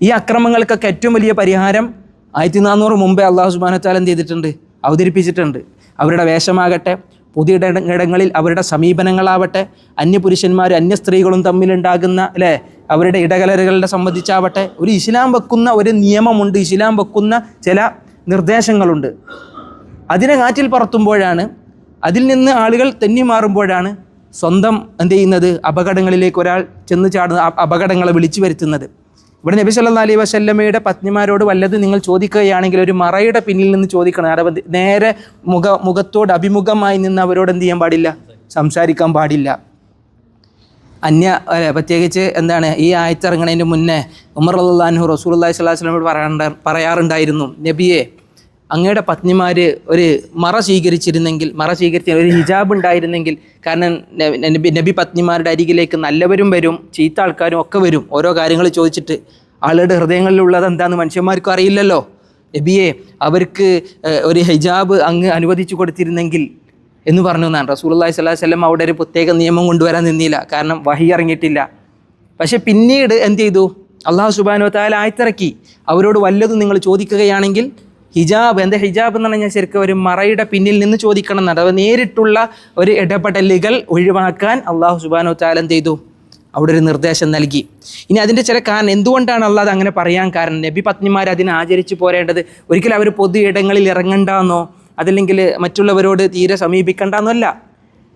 ഈ അക്രമങ്ങൾക്കൊക്കെ ഏറ്റവും വലിയ പരിഹാരം ആയിരത്തി നാനൂറ് മുമ്പേ അള്ളാഹു സുബാനത്താൽ എന്ത് ചെയ്തിട്ടുണ്ട്? അവതരിപ്പിച്ചിട്ടുണ്ട്. അവരുടെ വേഷമാകട്ടെ പൊതുയിടങ്ങളിൽ അവരുടെ സമീപനങ്ങളാവട്ടെ അന്യപുരുഷന്മാരും അന്യ സ്ത്രീകളും തമ്മിലുണ്ടാകുന്ന അല്ലേ? അവരുടെ ഇടകലരുകളെ സംബന്ധിച്ചാവട്ടെ ഒരു ഇസ്ലാം വെക്കുന്ന ഒരു നിയമമുണ്ട് ഇസ്ലാം വെക്കുന്ന ചില നിർദ്ദേശങ്ങളുണ്ട്. അതിനെ കാറ്റിൽ പറത്തുമ്പോഴാണ് അതിൽ നിന്ന് ആളുകൾ തെന്നി മാറുമ്പോഴാണ് സ്വന്തം എന്ത് ചെയ്യുന്നത്? അപകടങ്ങളിലേക്ക് ഒരാൾ ചെന്ന് ചാടുന്ന അപകടങ്ങളെ വിളിച്ചു വരുത്തുന്നത്. ഇവിടെ നബി സല്ലാ അലൈഹി വസല്ലമ്മയുടെ പത്നിമാരോട് വല്ലത് നിങ്ങൾ ചോദിക്കുകയാണെങ്കിൽ ഒരു മറയുടെ പിന്നിൽ നിന്ന് ചോദിക്കണം. അറബ് നേരെ മുഖ മുഖത്തോട് അഭിമുഖമായി നിന്ന് അവരോട് എന്ത് ചെയ്യാൻ പാടില്ല? സംസാരിക്കാൻ പാടില്ല. അന്യ പ്രത്യേകിച്ച് എന്താണ് ഈ ആയത്തിറങ്ങണതിന് മുന്നേ ഉമർ അള്ളാഹു റസൂൽ അള്ളഹി സ്വലാഹു വസ്ലമോട് പറയാറുണ്ട പറയാറുണ്ടായിരുന്നു നബിയെ അങ്ങയുടെ പത്നിമാർ ഒരു മറ സ്വീകരിച്ചിരുന്നെങ്കിൽ മറ സ്വീകരിച്ച ഒരു ഹിജാബ് ഉണ്ടായിരുന്നെങ്കിൽ കാരണം നബി നബി പത്നിമാരുടെ അരികിലേക്ക് നല്ലവരും വരും ചീത്ത ആൾക്കാരും ഒക്കെ വരും ഓരോ കാര്യങ്ങൾ ചോദിച്ചിട്ട് ആളുടെ ഹൃദയങ്ങളിലുള്ളത് എന്താണെന്ന് മനുഷ്യന്മാർക്കും അറിയില്ലല്ലോ നബിയെ അവർക്ക് ഒരു ഹിജാബ് അങ്ങ് അനുവദിച്ചു കൊടുത്തിരുന്നെങ്കിൽ എന്ന് പറഞ്ഞു എന്നാണ്. റസൂൽ അള്ളഹി സ്വലാഹു വല്ലം അവിടെ ഒരു പ്രത്യേക നിയമം കൊണ്ടുവരാൻ നിന്നില്ല. കാരണം വഹി ഇറങ്ങിയിട്ടില്ല. പക്ഷെ പിന്നീട് എന്ത് ചെയ്തു? അള്ളാഹു സുബാനോ താല ആയത്തിറക്കി അവരോട് വല്ലതും നിങ്ങൾ ചോദിക്കുകയാണെങ്കിൽ ഹിജാബ് എന്താ ഹിജാബ് എന്ന് പറഞ്ഞാൽ ശരിക്കും ഒരു മറയുടെ പിന്നിൽ നിന്ന് ചോദിക്കണം എന്നാണ്. അഥവാ നേരിട്ടുള്ള ഒരു ഇടപെടലുകൾ ഒഴിവാക്കാൻ അള്ളാഹു സുബാനോ എന്ത് ചെയ്തു? അവിടെ ഒരു നിർദ്ദേശം നൽകി. ഇനി അതിന്റെ ചില കാരണം എന്തുകൊണ്ടാണ് അള്ളാഹ് അങ്ങനെ പറയാൻ കാരണം? നബി പത്നിമാർ അതിനെ ആചരിച്ചു പോരേണ്ടത്? ഒരിക്കലും അവർ പൊതു ഇടങ്ങളിൽ ഇറങ്ങണ്ടെന്നോ? അതല്ലെങ്കിൽ മറ്റുള്ളവരോട് തീരെ സമീപിക്കേണ്ടെന്നല്ല.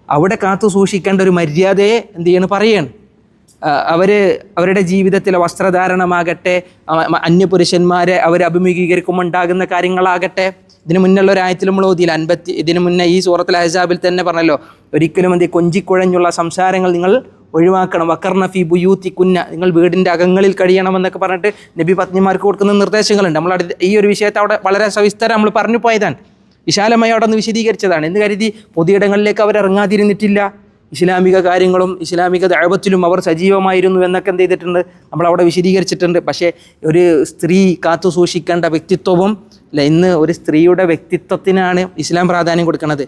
അവിടെ കാത്തു സൂക്ഷിക്കേണ്ട ഒരു മര്യാദയെ എന്ത് ചെയ്യണം പറയാണ്. അവർ അവരുടെ ജീവിതത്തിലെ വസ്ത്രധാരണമാകട്ടെ അന്യപുരുഷന്മാരെ അവർ അഭിമുഖീകരിക്കുമ്പോൾ ഉണ്ടാകുന്ന കാര്യങ്ങളാകട്ടെ. ഇതിന് മുന്നുള്ള ഒരു ആയത്തിൽ നമ്മൾ ഓതിയില്ല. അൻപത്തി ഇതിന് മുന്നേ ഈ സൂറത്തിൽ അഹസാബിൽ തന്നെ പറഞ്ഞല്ലോ ഒരിക്കലും എന്ത് കൊഞ്ചിക്കുഴഞ്ഞുള്ള സംസാരങ്ങൾ നിങ്ങൾ ഒഴിവാക്കണം. വക്കർണ ഫി ബുയൂത്തി കുന്ന നിങ്ങൾ വീടിന്റെ അകങ്ങളിൽ കഴിയണമെന്നൊക്കെ പറഞ്ഞിട്ട് നബി പത്നിമാർക്ക് കൊടുക്കുന്ന നിർദ്ദേശങ്ങളുണ്ട്. നമ്മൾ ഈ ഒരു വിഷയത്തെ അവിടെ വളരെ സവിസ്തരം നമ്മൾ പറഞ്ഞു പോയതാണ്. വിശാലമായി അവിടെ നിന്ന് വിശദീകരിച്ചതാണ്. എന്ന് കരുതി പൊതുയിടങ്ങളിലേക്ക് അവർ ഇറങ്ങാതിരുന്നിട്ടില്ല. ഇസ്ലാമിക കാര്യങ്ങളും ഇസ്ലാമിക ദൈവത്തിലും അവർ സജീവമായിരുന്നു എന്നൊക്കെ എന്ത് ചെയ്തിട്ടുണ്ട്? നമ്മളവിടെ വിശദീകരിച്ചിട്ടുണ്ട്. പക്ഷേ ഒരു സ്ത്രീ കാത്തു സൂക്ഷിക്കേണ്ട വ്യക്തിത്വവും അല്ല ഇന്ന് ഒരു സ്ത്രീയുടെ വ്യക്തിത്വത്തിനാണ് ഇസ്ലാം പ്രാധാന്യം കൊടുക്കുന്നത്.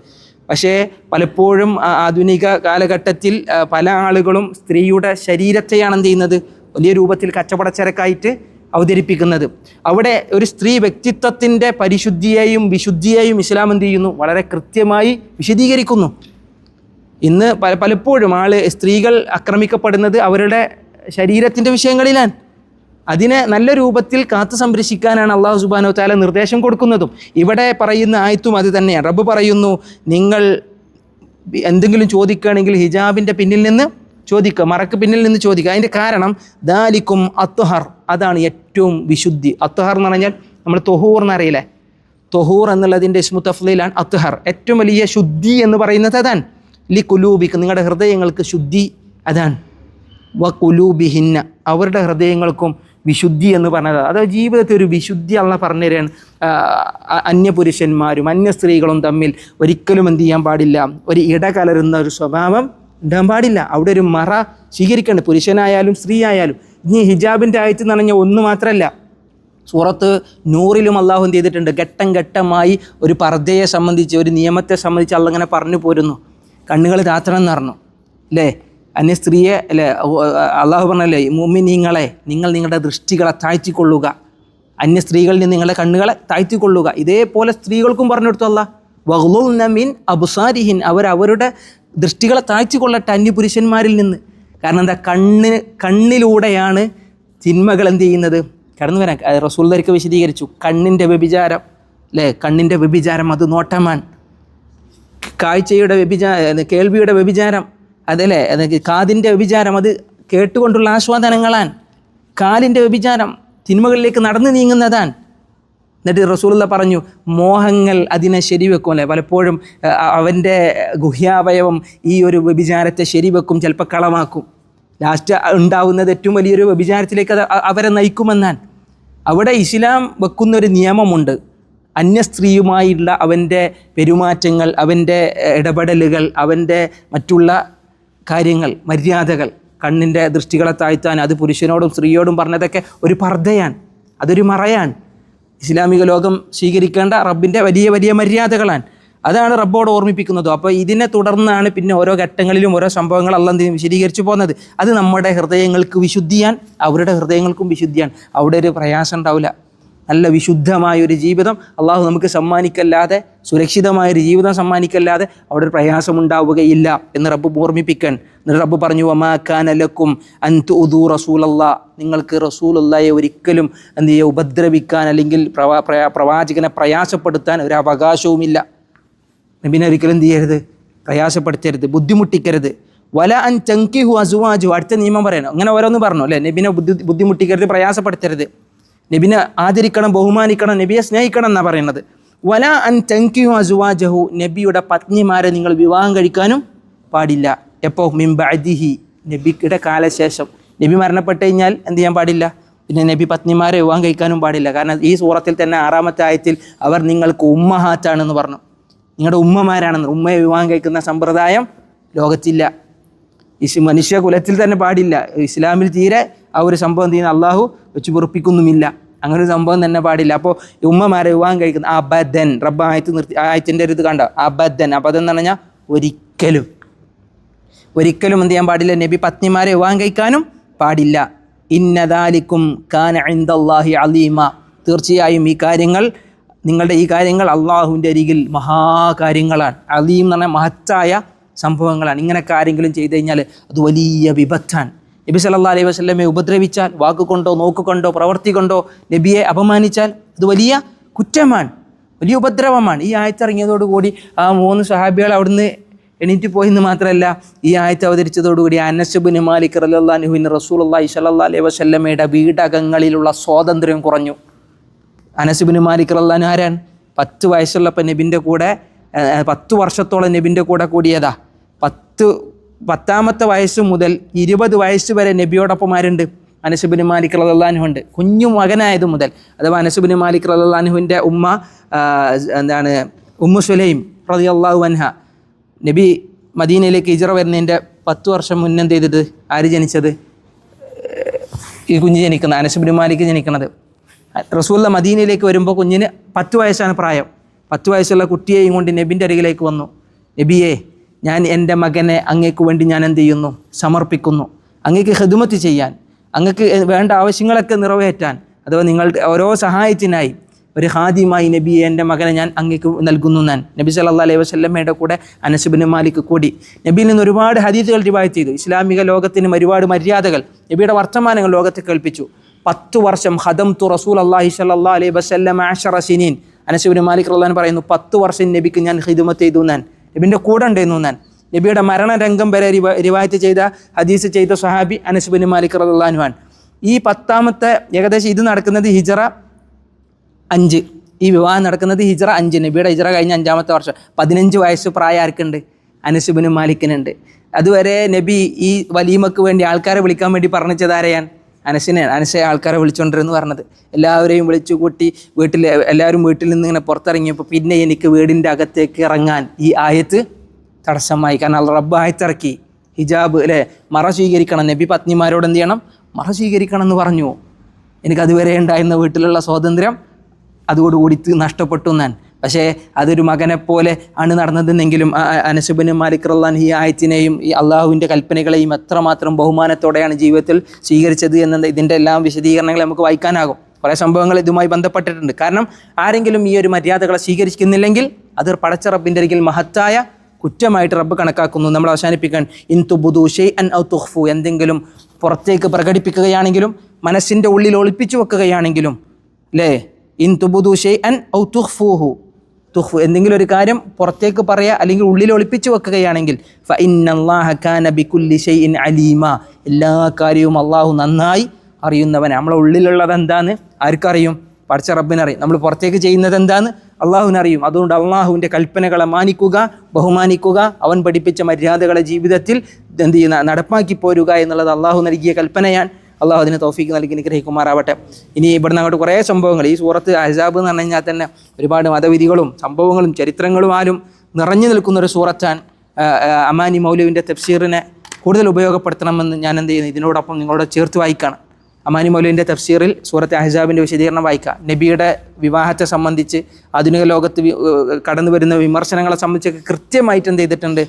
പക്ഷേ പലപ്പോഴും ആധുനിക കാലഘട്ടത്തിൽ പല ആളുകളും സ്ത്രീയുടെ ശരീരത്തെയാണ് എന്ത് ചെയ്യുന്നത്? വലിയ രൂപത്തിൽ കച്ചവടച്ചരക്കായിട്ട് അവതരിപ്പിക്കുന്നത്. അവിടെ ഒരു സ്ത്രീ വ്യക്തിത്വത്തിന്റെ പരിശുദ്ധിയെയും വിശുദ്ധിയെയും ഇസ്ലാം എന്ത് ചെയ്യുന്നു? വളരെ കൃത്യമായി വിശദീകരിക്കുന്നു. ഇന്ന് പല പലപ്പോഴും ആൾ സ്ത്രീകൾ ആക്രമിക്കപ്പെടുന്നത് അവരുടെ ശരീരത്തിന്റെ വിഷയങ്ങളിലാണ്. അതിനെ നല്ല രൂപത്തിൽ കാത്തു സംരക്ഷിക്കാനാണ് അള്ളാഹു സുബാനോ താല നിർദ്ദേശം കൊടുക്കുന്നതും. ഇവിടെ പറയുന്ന ആയത്തും അത് തന്നെയാണ്. റബ്ബ് പറയുന്നു നിങ്ങൾ എന്തെങ്കിലും ചോദിക്കുകയാണെങ്കിൽ ഹിജാബിന്റെ പിന്നിൽ നിന്ന് ചോദിക്കുക മറക്ക് പിന്നിൽ നിന്ന് ചോദിക്കുക. അതിന്റെ കാരണം ദാലിക്കും അത്തുഹർ അതാണ് ഏറ്റവും വിശുദ്ധി. അത്തഹർ എന്ന് പറഞ്ഞാൽ നമ്മൾ തൊഹൂർ എന്നറിയില്ലേ? തൊഹൂർ എന്നുള്ളതിന്റെ ഇസ്മു തഫ്ലയിലാണ് അത്തഹർ. ഏറ്റവും വലിയ ശുദ്ധി എന്ന് പറയുന്നത് അതാണ് ലി കുലൂബിക്ക് നിങ്ങളുടെ ഹൃദയങ്ങൾക്ക് ശുദ്ധി അതാണ്. വ കുലൂബിഹിന്ന അവരുടെ ഹൃദയങ്ങൾക്കും വിശുദ്ധി എന്ന് പറഞ്ഞത്. അത് ജീവിതത്തിൽ ഒരു വിശുദ്ധി അല്ല പറഞ്ഞു തരാൻ അന്യപുരുഷന്മാരും അന്യ സ്ത്രീകളും തമ്മിൽ ഒരിക്കലും എന്ത് ചെയ്യാൻ പാടില്ല. ഒരു ഇടകലരുന്ന ഒരു സ്വഭാവം ഉണ്ടാകാൻ പാടില്ല. അവിടെ ഒരു മറ സ്വീകരിക്കേണ്ട പുരുഷനായാലും സ്ത്രീ ആയാലും ഇനി ഹിജാബിന്റെ ആയത്ത് നനഞ്ഞ ഒന്ന് മാത്രമല്ല സൂറത്ത് നൂറിലും അള്ളാഹു എന്ത് ചെയ്തിട്ടുണ്ട്? ഘട്ടം ഘട്ടമായി ഒരു പർദ്ദയെ സംബന്ധിച്ച് ഒരു നിയമത്തെ സംബന്ധിച്ച് അള്ളങ്ങനെ പറഞ്ഞു പോരുന്നു. കണ്ണുകൾ താത്തണം എന്ന് പറഞ്ഞു. അല്ലേ? അന്യ സ്ത്രീയെ അല്ലേ അള്ളാഹു പറഞ്ഞല്ലേ മുമ്മി നിങ്ങളെ നിങ്ങൾ നിങ്ങളുടെ ദൃഷ്ടികളെ താഴ്ത്തിക്കൊള്ളുക. അന്യ സ്ത്രീകളിൽ നിന്ന് നിങ്ങളുടെ കണ്ണുകളെ താഴ്ത്തിക്കൊള്ളുക. ഇതേപോലെ സ്ത്രീകൾക്കും പറഞ്ഞു കൊടുത്തു വഹ്ലുൽ നമീൻ അബുസാരിഹിൻ. അവർ അവരുടെ ദൃഷ്ടികളെ താഴ്ത്തിക്കൊള്ളട്ടെ അന്യ പുരുഷന്മാരിൽ നിന്ന്. കാരണം എന്താ? കണ്ണ് കണ്ണിലൂടെയാണ് തിന്മകൾ എന്ത് ചെയ്യുന്നത്? കടന്നു വരാൻ. റസൂൽദർക്ക് വിശദീകരിച്ചു. കണ്ണിന്റെ വ്യഭിചാരം അല്ലേ? കണ്ണിന്റെ വ്യഭിചാരം അത് നോട്ടമാൻ. കാഴ്ചയുടെ വ്യഭിചാര കേൾവിയുടെ വ്യഭിചാരം അതല്ലേ? അത് കാതിന്റെ വ്യഭിചാരം അത് കേട്ടുകൊണ്ടുള്ള ആസ്വാദനങ്ങളാൻ. കാലിന്റെ വ്യഭിചാരം തിന്മകളിലേക്ക് നടന്നു നീങ്ങുന്നതാൻ. എന്നിട്ട് റസൂലുള്ള പറഞ്ഞു മോഹങ്ങൾ അതിനെ ശരിവെക്കും അല്ലേ? പലപ്പോഴും അവന്റെ ഗുഹ്യാവയവം ഈ ഒരു വ്യഭിചാരത്തെ ശരിവെക്കും ചിലപ്പോൾ കളമാക്കും ലാസ്റ്റ് ഉണ്ടാവുന്നത് ഏറ്റവും വലിയൊരു വ്യഭിചാരത്തിലേക്ക് അത് അവരെ നയിക്കുമെന്നാൻ അവിടെ ഇസ്ലാം വെക്കുന്ന ഒരു നിയമമുണ്ട്. അന്യ സ്ത്രീയുമായുള്ള അവന്റെ പെരുമാറ്റങ്ങൾ അവന്റെ ഇടപെടലുകൾ അവന്റെ മറ്റുള്ള കാര്യങ്ങൾ മര്യാദകൾ കണ്ണിന്റെ ദൃഷ്ടികളെ താഴ്ത്താൻ അത് പുരുഷനോടും സ്ത്രീയോടും പറഞ്ഞതൊക്കെ ഒരു പർദ്ധയാണ്. അതൊരു മറയാണ്. ഇസ്ലാമിക ലോകം സ്വീകരിക്കേണ്ട റബ്ബിന്റെ വലിയ വലിയ മര്യാദകളാണ്. അതാണ് റബ്ബോട് ഓർമ്മിപ്പിക്കുന്നത്. അപ്പോൾ ഇതിനെ തുടർന്നാണ് പിന്നെ ഓരോ ഘട്ടങ്ങളിലും ഓരോ സംഭവങ്ങൾ അല്ല എന്ത് ചെയ്യും? വിശദീകരിച്ചു പോകുന്നത്. അത് നമ്മുടെ ഹൃദയങ്ങൾക്ക് വിശുദ്ധിയാണ്. അവരുടെ ഹൃദയങ്ങൾക്കും വിശുദ്ധിയാണ്. അവിടെ ഒരു പ്രയാസം ഉണ്ടാവില്ല. നല്ല വിശുദ്ധമായ ഒരു ജീവിതം അള്ളാഹു നമുക്ക് സമ്മാനിക്കല്ലാതെ സുരക്ഷിതമായ ഒരു ജീവിതം സമ്മാനിക്കല്ലാതെ അവിടെ ഒരു പ്രയാസമുണ്ടാവുകയില്ല എന്ന് റബ്ബ് ഓർമ്മിപ്പിക്കാൻ. എന്നിട്ട് റബ്ബ് പറഞ്ഞു വമാക്കാനലക്കും അൻതു ഉദു റസൂലല്ലാ. നിങ്ങൾക്ക് റസൂലുള്ളയെ ഒരിക്കലും എന്ത് ചെയ്യുക ഉപദ്രവിക്കാൻ അല്ലെങ്കിൽ പ്രവാ പ്രവാചകനെ പ്രയാസപ്പെടുത്താൻ ഒരു അവകാശവുമില്ല. നബിനെ ഒരിക്കലും എന്ത് ചെയ്യരുത്? പ്രയാസപ്പെടുത്തരുത് ബുദ്ധിമുട്ടിക്കരുത്. വല അൻ ചങ്കിഹു അസുവാജു. അടുത്ത നിയമം പറയണം. അങ്ങനെ ഓരോന്ന് പറഞ്ഞു അല്ലേ? നബിനെ ബുദ്ധി ബുദ്ധിമുട്ടിക്കരുത് പ്രയാസപ്പെടുത്തരുത്. നബിനെ ആദരിക്കണം ബഹുമാനിക്കണം നബിയെ സ്നേഹിക്കണം എന്നാണ് പറയുന്നത്. വല അൻ ചങ്കിഹു അസുവാജഹു നബിയുടെ പത്നിമാരെ നിങ്ങൾ വിവാഹം കഴിക്കാനും പാടില്ല. എപ്പോൾ മിംബഅദിഹി നബിയുടെ കാലശേഷം. നബി മരണപ്പെട്ട് കഴിഞ്ഞാൽ എന്ത് ചെയ്യാൻ പാടില്ല? പിന്നെ നബി പത്നിമാരെ വിവാഹം കഴിക്കാനും പാടില്ല. കാരണം ഈ സൂറത്തിൽ തന്നെ ആറാമത്തെ ആയത്തിൽ അവർ നിങ്ങൾക്ക് ഉമ്മഹാറ്റാണെന്ന് പറഞ്ഞു. നിങ്ങളുടെ ഉമ്മമാരാണെന്ന്. ഉമ്മയെ വിവാഹം കഴിക്കുന്ന സമ്പ്രദായം ലോകത്തില്ല. ഇസ് മനുഷ്യ കുലത്തിൽ തന്നെ പാടില്ല. ഇസ്ലാമിൽ തീരെ ആ ഒരു സംഭവം ചെയ്യുന്ന? അള്ളാഹു വെച്ച് പൊറപ്പിക്കൊന്നുമില്ല അങ്ങനെ ഒരു സംഭവം തന്നെ പാടില്ല. അപ്പോൾ ഉമ്മമാരെ വിവാഹം കഴിക്കുന്ന അബദ്ധൻ റബ്ബ ആയത്ത് നിർത്തി ആയത്തിന്റെ ഒരു ഇത് കണ്ടോ? അബദ്ധൻ അബദ്ധം എന്ന് പറഞ്ഞാൽ ഒരിക്കലും ഒരിക്കലും എന്ത് ചെയ്യാൻ പാടില്ല. നബി പത്നിമാരെ വിവാഹം കഴിക്കാനും പാടില്ല. ഇന്നദാലിക്കും കാന അലീമ. തീർച്ചയായും ഈ കാര്യങ്ങൾ നിങ്ങളുടെ ഈ കാര്യങ്ങൾ അള്ളാഹുവിന്റെ അരികിൽ മഹാകാര്യങ്ങളാണ്. അലീം എന്ന് പറഞ്ഞാൽ മഹത്തായ സംഭവങ്ങളാണ്. ഇങ്ങനെയൊക്കെ ആരെങ്കിലും ചെയ്തു കഴിഞ്ഞാൽ അത് വലിയ വിപത്താണ്. നബി സല്ലാ അലൈഹി വസ്ലമെ ഉപദ്രവിച്ചാൽ വാക്കുകൊണ്ടോ നോക്കുകൊണ്ടോ പ്രവർത്തി കൊണ്ടോ നബിയെ അപമാനിച്ചാൽ അത് വലിയ കുറ്റമാണ് വലിയ ഉപദ്രവമാണ്. ഈ ആയത്തിറങ്ങിയതോടുകൂടി ആ മൂന്ന് സഹാബികൾ അവിടുന്ന് എണീറ്റ് പോയെന്ന് മാത്രമല്ല ഈ ആയത്ത് അവതരിച്ചതോടുകൂടി അനസുബിന് മാലിക് റല്ലാഹുവിൻ റസൂൽ അള്ളാഹി സല്ലാ അലൈഹി വസല്ലമയുടെ വീടകങ്ങളിലുള്ള സ്വാതന്ത്ര്യം കുറഞ്ഞു. അനസുബിന് മാലിക് റല്ലാൻ ആരാൻ പത്ത് വയസ്സുള്ളപ്പോൾ നബിന്റെ കൂടെ പത്ത് വർഷത്തോളം നബിന്റെ കൂടെ കൂടിയതാ. പത്ത് പത്താമത്തെ വയസ്സ് മുതൽ ഇരുപത് വയസ്സ് വരെ നബിയോടൊപ്പം ആരുണ്ട്? അനസുബിന് മാലിക് റലാനുഹുണ്ട് കുഞ്ഞു മകനായത് മുതൽ. അഥവാ അനസുബിന് മാലിക് റലാനുഹുവിന്റെ ഉമ്മ എന്താണ് ഉമ്മു സുലൈം റതി അള്ളാഹു വൻഹ നബി മദീനയിലേക്ക് ഇജറ വരുന്നതിന്റെ പത്ത് വർഷം മുന്നേ എന്ത് ചെയ്തത്? ആര് ജനിച്ചത്? ഈ കുഞ്ഞ് ജനിക്കുന്നത് അനസുബിന് മാലിക് ജനിക്കുന്നത് റസൂല്ല മദീനയിലേക്ക് വരുമ്പോൾ കുഞ്ഞിന് പത്ത് വയസ്സാണ് പ്രായം. പത്ത് വയസ്സുള്ള കുട്ടിയെയും കൊണ്ട് നബിന്റെ അരികിലേക്ക് വന്നു. നബിയെ ഞാൻ എന്റെ മകനെ അങ്ങേക്ക് വേണ്ടി ഞാൻ എന്ത് ചെയ്യുന്നു? സമർപ്പിക്കുന്നു. അങ്ങേക്ക് ഹെതുമത്ത് ചെയ്യാൻ അങ്ങക്ക് വേണ്ട ആവശ്യങ്ങളൊക്കെ നിറവേറ്റാൻ അഥവാ നിങ്ങളുടെ ഓരോ സഹായത്തിനായി ഒരു ഹാദിമായി നബി എന്റെ മകനെ ഞാൻ അങ്ങേക്ക് നൽകുന്നു ഞാൻ. നബി സല്ലാ അലൈഹി വസല്ലമയുടെ കൂടെ അനസുബിന് മാലിക്ക് കൂടി. നബിയിൽ നിന്ന് ഒരുപാട് ഹദീസുകൾ റിവായത്ത് ചെയ്തു. ഇസ്ലാമിക ലോകത്തിന് ഒരുപാട് മര്യാദകൾ നബിയുടെ വർത്തമാനങ്ങൾ ലോകത്തെ കേൾപ്പിച്ചു. പത്ത് വർഷം ഹദം തു റസൂൽ അള്ളാഹി സല്ലാ അലൈഹി വസല്ലം ആഷറ സിനീൻ. അനസുബിന് മാലിക് റഹ്ലാൻ പറയുന്നു പത്ത് വർഷം നബിക്ക് ഞാൻ ഹിദുമത്ത് ചെയ്തു ഞാൻ. നബിന്റെ കൂടെ ഉണ്ടായിരുന്നു ഞാൻ. നബിയുടെ മരണരംഗം വരെ റിവ- റിവായത്ത് ചെയ്ത ഹദീസ് ചെയ്ത സഹാബി അനസുബിൻ മാലിക് റഹ്ലാനുവാൻ ഈ പത്താമത്തെ ഏകദേശം ഇത് നടക്കുന്നത് ഹിജറ അഞ്ച്. ഈ വിവാഹം നടക്കുന്നത് ഹിജറ അഞ്ച്. നബിയുടെ ഹിജറ കഴിഞ്ഞ അഞ്ചാമത്തെ വർഷം. പതിനഞ്ച് വയസ്സ് പ്രായം ആർക്കുണ്ട്? അനസുബിനും മാലിക്കിനുണ്ട്. അതുവരെ നബി ഈ വലീമക്ക് വേണ്ടി ആൾക്കാരെ വിളിക്കാൻ വേണ്ടി പറഞ്ഞത് ആരെയാണ് അനശ ആൾക്കാരെ വിളിച്ചുകൊണ്ടിരുന്നു പറഞ്ഞത്. എല്ലാവരെയും വിളിച്ചു കൂട്ടി വീട്ടിൽ എല്ലാവരും വീട്ടിൽ നിന്ന് ഇങ്ങനെ പുറത്തിറങ്ങിയപ്പോൾ പിന്നെ എനിക്ക് വീടിന്റെ അകത്തേക്ക് ഇറങ്ങാൻ ഈ ആയത്ത് തടസ്സമായി. കാരണം അള്ള റബ്ബ് ആയത്തിറക്കി. ഹിജാബ് അല്ലേ? മറ സ്വീകരിക്കണം. നബി പത്നിമാരോട് എന്ത് ചെയ്യണം? മറ സ്വീകരിക്കണം എന്ന് പറഞ്ഞു. എനിക്കതുവരെ ഉണ്ടായിരുന്ന വീട്ടിലുള്ള സ്വാതന്ത്ര്യം അതോടുകൂടി നഷ്ടപ്പെട്ടു ഞാൻ പക്ഷേ അതൊരു മകനെ പോലെ ആണ് നടന്നതെന്നെങ്കിലും അനസുബിന് മാലിക് ഈ ആയത്തിനെയും ഈ അള്ളാഹുവിന്റെ കൽപ്പനകളെയും എത്രമാത്രം ബഹുമാനത്തോടെയാണ് ജീവിതത്തിൽ സ്വീകരിച്ചത് എന്ന ഇതിന്റെ എല്ലാം വിശദീകരണങ്ങൾ നമുക്ക് വായിക്കാനാകും. കുറേ സംഭവങ്ങൾ ഇതുമായി ബന്ധപ്പെട്ടിട്ടുണ്ട്. കാരണം ആരെങ്കിലും ഈ ഒരു മര്യാദകളെ സ്വീകരിക്കുന്നില്ലെങ്കിൽ അത് പടച്ച റബ്ബിന്റെ അരികിൽ മഹത്തായ കുറ്റമായിട്ട് റബ്ബ് കണക്കാക്കുന്നു. നമ്മൾ അവസാനിപ്പിക്കാൻ ഇൻ തുബുദു ഷെയ് അൻ ഔ തുഹ്ഫു എന്തെങ്കിലും പുറത്തേക്ക് പ്രകടിപ്പിക്കുകയാണെങ്കിലും മനസ്സിന്റെ ഉള്ളിൽ ഒളിപ്പിച്ചു വെക്കുകയാണെങ്കിലും അല്ലേ? ഇൻ തുബുദു ഷെയ് അൻ ഔ തുഹ്ഫൂഹു തുഹ്ഫു എന്തെങ്കിലും ഒരു കാര്യം പുറത്തേക്ക് പറയുക അല്ലെങ്കിൽ ഉള്ളിൽ ഒളിപ്പിച്ചു വെക്കുകയാണെങ്കിൽ അലീമ. എല്ലാ കാര്യവും അള്ളാഹു നന്നായി അറിയുന്നവൻ നമ്മളെ ഉള്ളിലുള്ളത് എന്താന്ന് ആർക്കറിയും? പഠിച്ച റബ്ബിനറിയും. നമ്മൾ പുറത്തേക്ക് ചെയ്യുന്നത് എന്താന്ന് അള്ളാഹുവിനറിയും അതുകൊണ്ട് അള്ളാഹുവിന്റെ കൽപ്പനകളെ മാനിക്കുക ബഹുമാനിക്കുക അവൻ പഠിപ്പിച്ച മര്യാദകളെ ജീവിതത്തിൽ എന്ത് ചെയ്യുന്ന നടപ്പാക്കി പോരുക എന്നുള്ളത് അള്ളാഹു നൽകിയ കൽപ്പനയാണ്. അള്ളാഹു അതിന് തോഫിക്ക് നൽകി നിഗ്രഹിക്കുമാറാവട്ടെ ഇനി ഇവിടുന്ന് അങ്ങോട്ട് കുറേ സംഭവങ്ങൾ. ഈ സൂറത്ത് അഹ്സാബ് എന്ന് പറഞ്ഞു കഴിഞ്ഞാൽ തന്നെ ഒരുപാട് മതവിധികളും സംഭവങ്ങളും ചരിത്രങ്ങളും ആലും നിറഞ്ഞു നിൽക്കുന്ന ഒരു ആ, അമാനി മൗലുവിന്റെ തഫ്സീറിനെ കൂടുതൽ ഉപയോഗപ്പെടുത്തണമെന്ന് ഞാൻ എന്ത് ചെയ്യുന്നു? ഇതിനോടൊപ്പം നിങ്ങളോട് ചേർത്ത് വായിക്കുകയാണ് അമാനി മൗലുവിന്റെ തഫ്സീറിൽ സൂറത്ത് അഹിസാബിന്റെ വിശദീകരണം വായിക്കുക നബിയുടെ വിവാഹത്തെ സംബന്ധിച്ച് ആധുനിക ലോകത്ത് കടന്നു വരുന്ന വിമർശനങ്ങളെ സംബന്ധിച്ചൊക്കെ കൃത്യമായിട്ട് എന്ത് ചെയ്തിട്ടുണ്ട്?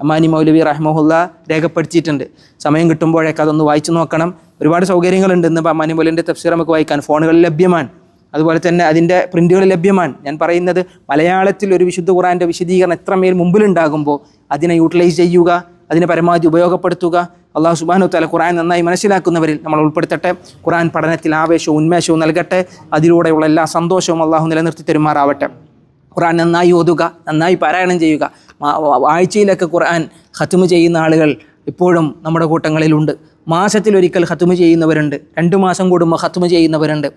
അമാനി മൗലവി റഹ്മുല്ല രേഖപ്പെടുത്തിയിട്ടുണ്ട്. സമയം കിട്ടുമ്പോഴേക്ക് അതൊന്ന് വായിച്ചു നോക്കണം. ഒരുപാട് സൗകര്യങ്ങളുണ്ട് ഇന്ന് അമാനി മൗലിന്റെ തഫ്സീർ നമുക്ക് വായിക്കാൻ. ഫോണുകളിൽ ലഭ്യമാണ്. അതുപോലെ തന്നെ അതിന്റെ പ്രിന്റുകൾ ലഭ്യമാണ്. ഞാൻ പറയുന്നത് മലയാളത്തിൽ ഒരു വിശുദ്ധ ഖുറാന്റെ വിശദീകരണം എത്രമേൽ മുമ്പിലുണ്ടാകുമ്പോൾ അതിനെ യൂട്ടിലൈസ് ചെയ്യുക അതിനെ പരമാവധി ഉപയോഗപ്പെടുത്തുക. അള്ളാഹു സുബാനു തല ഖുറാൻ നന്നായി മനസ്സിലാക്കുന്നവരിൽ നമ്മൾ ഉൾപ്പെടുത്തട്ടെ. ഖുറാൻ പഠനത്തിൽ ആവേശവും ഉന്മേഷവും നൽകട്ടെ. അതിലൂടെയുള്ള എല്ലാ സന്തോഷവും അള്ളാഹു നിലനിർത്തി തരുമാറാവട്ടെ. ഖുറാൻ നന്നായി ഓതുക നന്നായി പാരായണം ചെയ്യുക. ആഴ്ചയിലൊക്കെ ഖുർആൻ ഖത്തുമ് ചെയ്യുന്ന ആളുകൾ ഇപ്പോഴും നമ്മുടെ കൂട്ടങ്ങളിലുണ്ട്. മാസത്തിലൊരിക്കൽ ഖത്തുമ് ചെയ്യുന്നവരുണ്ട്. രണ്ട് മാസം കൂടുമ്പോൾ ഖത്തുമ് ചെയ്യുന്നവരുണ്ട്.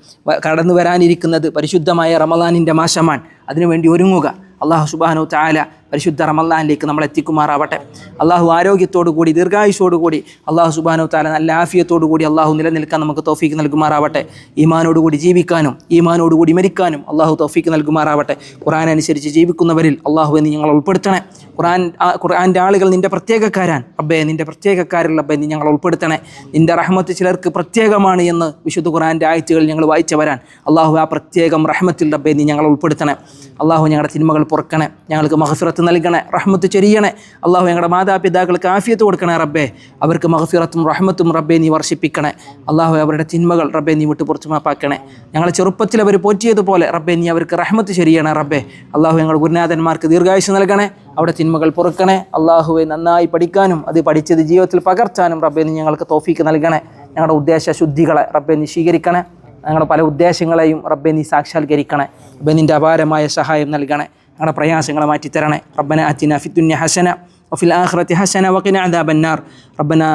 കടന്നു വരാനിരിക്കുന്നത് പരിശുദ്ധമായ റമദാനിന്റെ മാസമാണ്. അതിനുവേണ്ടി ഒരുങ്ങുക. അള്ളാഹു സുബാനു താല പരിശുദ്ധ റമല്ലാനിലേക്ക് നമ്മൾ എത്തിക്കുമാറാവട്ടെ. അള്ളാഹു ആരോഗ്യത്തോടു കൂടി ദീർഘായുഷോടു കൂടി അള്ളാഹു സുബാനു താല നല്ല ആഫിയത്തോടു കൂടി അള്ളാഹു നിലനിൽക്കാൻ നമുക്ക് തോഫീക്ക് നൽകുമാറാവട്ടെ. ഈമാനോടുകൂടി ജീവിക്കാനും ഈമാനോടുകൂടി മരിക്കാനും അള്ളാഹു തോഫീക്ക് നൽകുമാറാവട്ടെ. ഖുറാൻ അനുസരിച്ച് ജീവിക്കുന്നവരിൽ അള്ളാഹു എന്ന് ഞങ്ങൾ ഉൾപ്പെടുത്തണേ. ഖുറാൻ ഖുറാന്റെ ആളുകൾ നിന്റെ പ്രത്യേകക്കാരാൻ. അബ്ബേ നിന്റെ പ്രത്യേകക്കാരിൽ അബ്ബേ നീ ഞങ്ങൾ ഉൾപ്പെടുത്തണേ. നിന്റെ റഹ്മത്ത് ചിലർക്ക് പ്രത്യേകമാണ് എന്ന് വിശുദ്ധ ഖുറാന്റെ ആഴ്ചകൾ ഞങ്ങൾ വായിച്ചു വരാൻ അള്ളാഹു ആ പ്രത്യേകം റഹ്മത്തിൽ റബ്ബേ നീ ഞങ്ങൾ ഉൾപ്പെടുത്തണേ. അള്ളാഹു ഞങ്ങളുടെ തിന്മകൾ പുറക്കണേ. ഞങ്ങൾക്ക് മഹഫിറത്ത് നൽകണേ റഹ്മത്ത് ചൊരിയണേ. അള്ളാഹു ഞങ്ങളുടെ മാതാപിതാക്കൾക്ക് ആഫിയത്ത് കൊടുക്കണേ റബ്ബേ. അവർക്ക് മഹഫിറത്തും റഹ്മത്തും റബ്ബേ നീ വർഷിപ്പിക്കണേ. അള്ളാഹു അവരുടെ തിന്മകൾ റബ്ബേ നീ വിട്ട് പുറത്തു മാപ്പാക്കണേ. ഞങ്ങളെ ചെറുപ്പത്തിൽ അവർ പോറ്റിയതുപോലെ റബ്ബേ നീ അവർക്ക് റഹ്മത്ത് ചൊരിയണേ റബ്ബേ. അള്ളാഹു ഞങ്ങൾ ഗുരുനാഥന്മാർക്ക് ദീർഘായുസ് നൽകണേ. അവിടെ തിന്മകൾ പൊറുക്കണേ. അള്ളാഹുവെ നന്നായി പഠിക്കാനും അത് പഠിച്ചത് ജീവിതത്തിൽ പകർത്താനും റബ്ബെ നീ ഞങ്ങൾക്ക് തോഫീക്ക് നൽകണേ. ഞങ്ങളുടെ ഉദ്ദേശ ശുദ്ധികളെ റബ്ബെ നീ സ്വീകരിക്കണേ. ഞങ്ങളുടെ പല ഉദ്ദേശങ്ങളെയും റബ്ബെ നീ സാക്ഷാത്കരിക്കണേ. റബ്ബെ നിന്റെ അപാരമായ സഹായം നൽകണേ. ഞങ്ങളുടെ പ്രയാസങ്ങളെ മാറ്റിത്തരണേ റബ്ബന അത്തിന ഫിത്തുന്യ ഹസന وفي الآخرة حسنة وقنا عذاب النار ربنا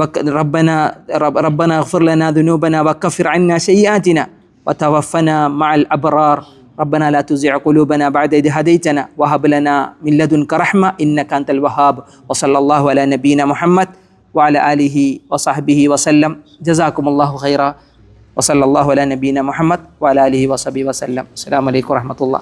وك- ربنا رب ربنا اغفر لنا ذنوبنا وكفر عنا سيئاتنا وتوفنا مع الأبرار ربنا لا تزع قلوبنا بعد إذ هديتنا وهب لنا من لدنك رحمة إنك أنت الوهاب وصلى الله على نبينا محمد وعلى آله وصحبه وسلم جزاكم الله خيرا وصلى الله على نبينا محمد وعلى آله وصحبه وسلم السلام عليكم ورحمة الله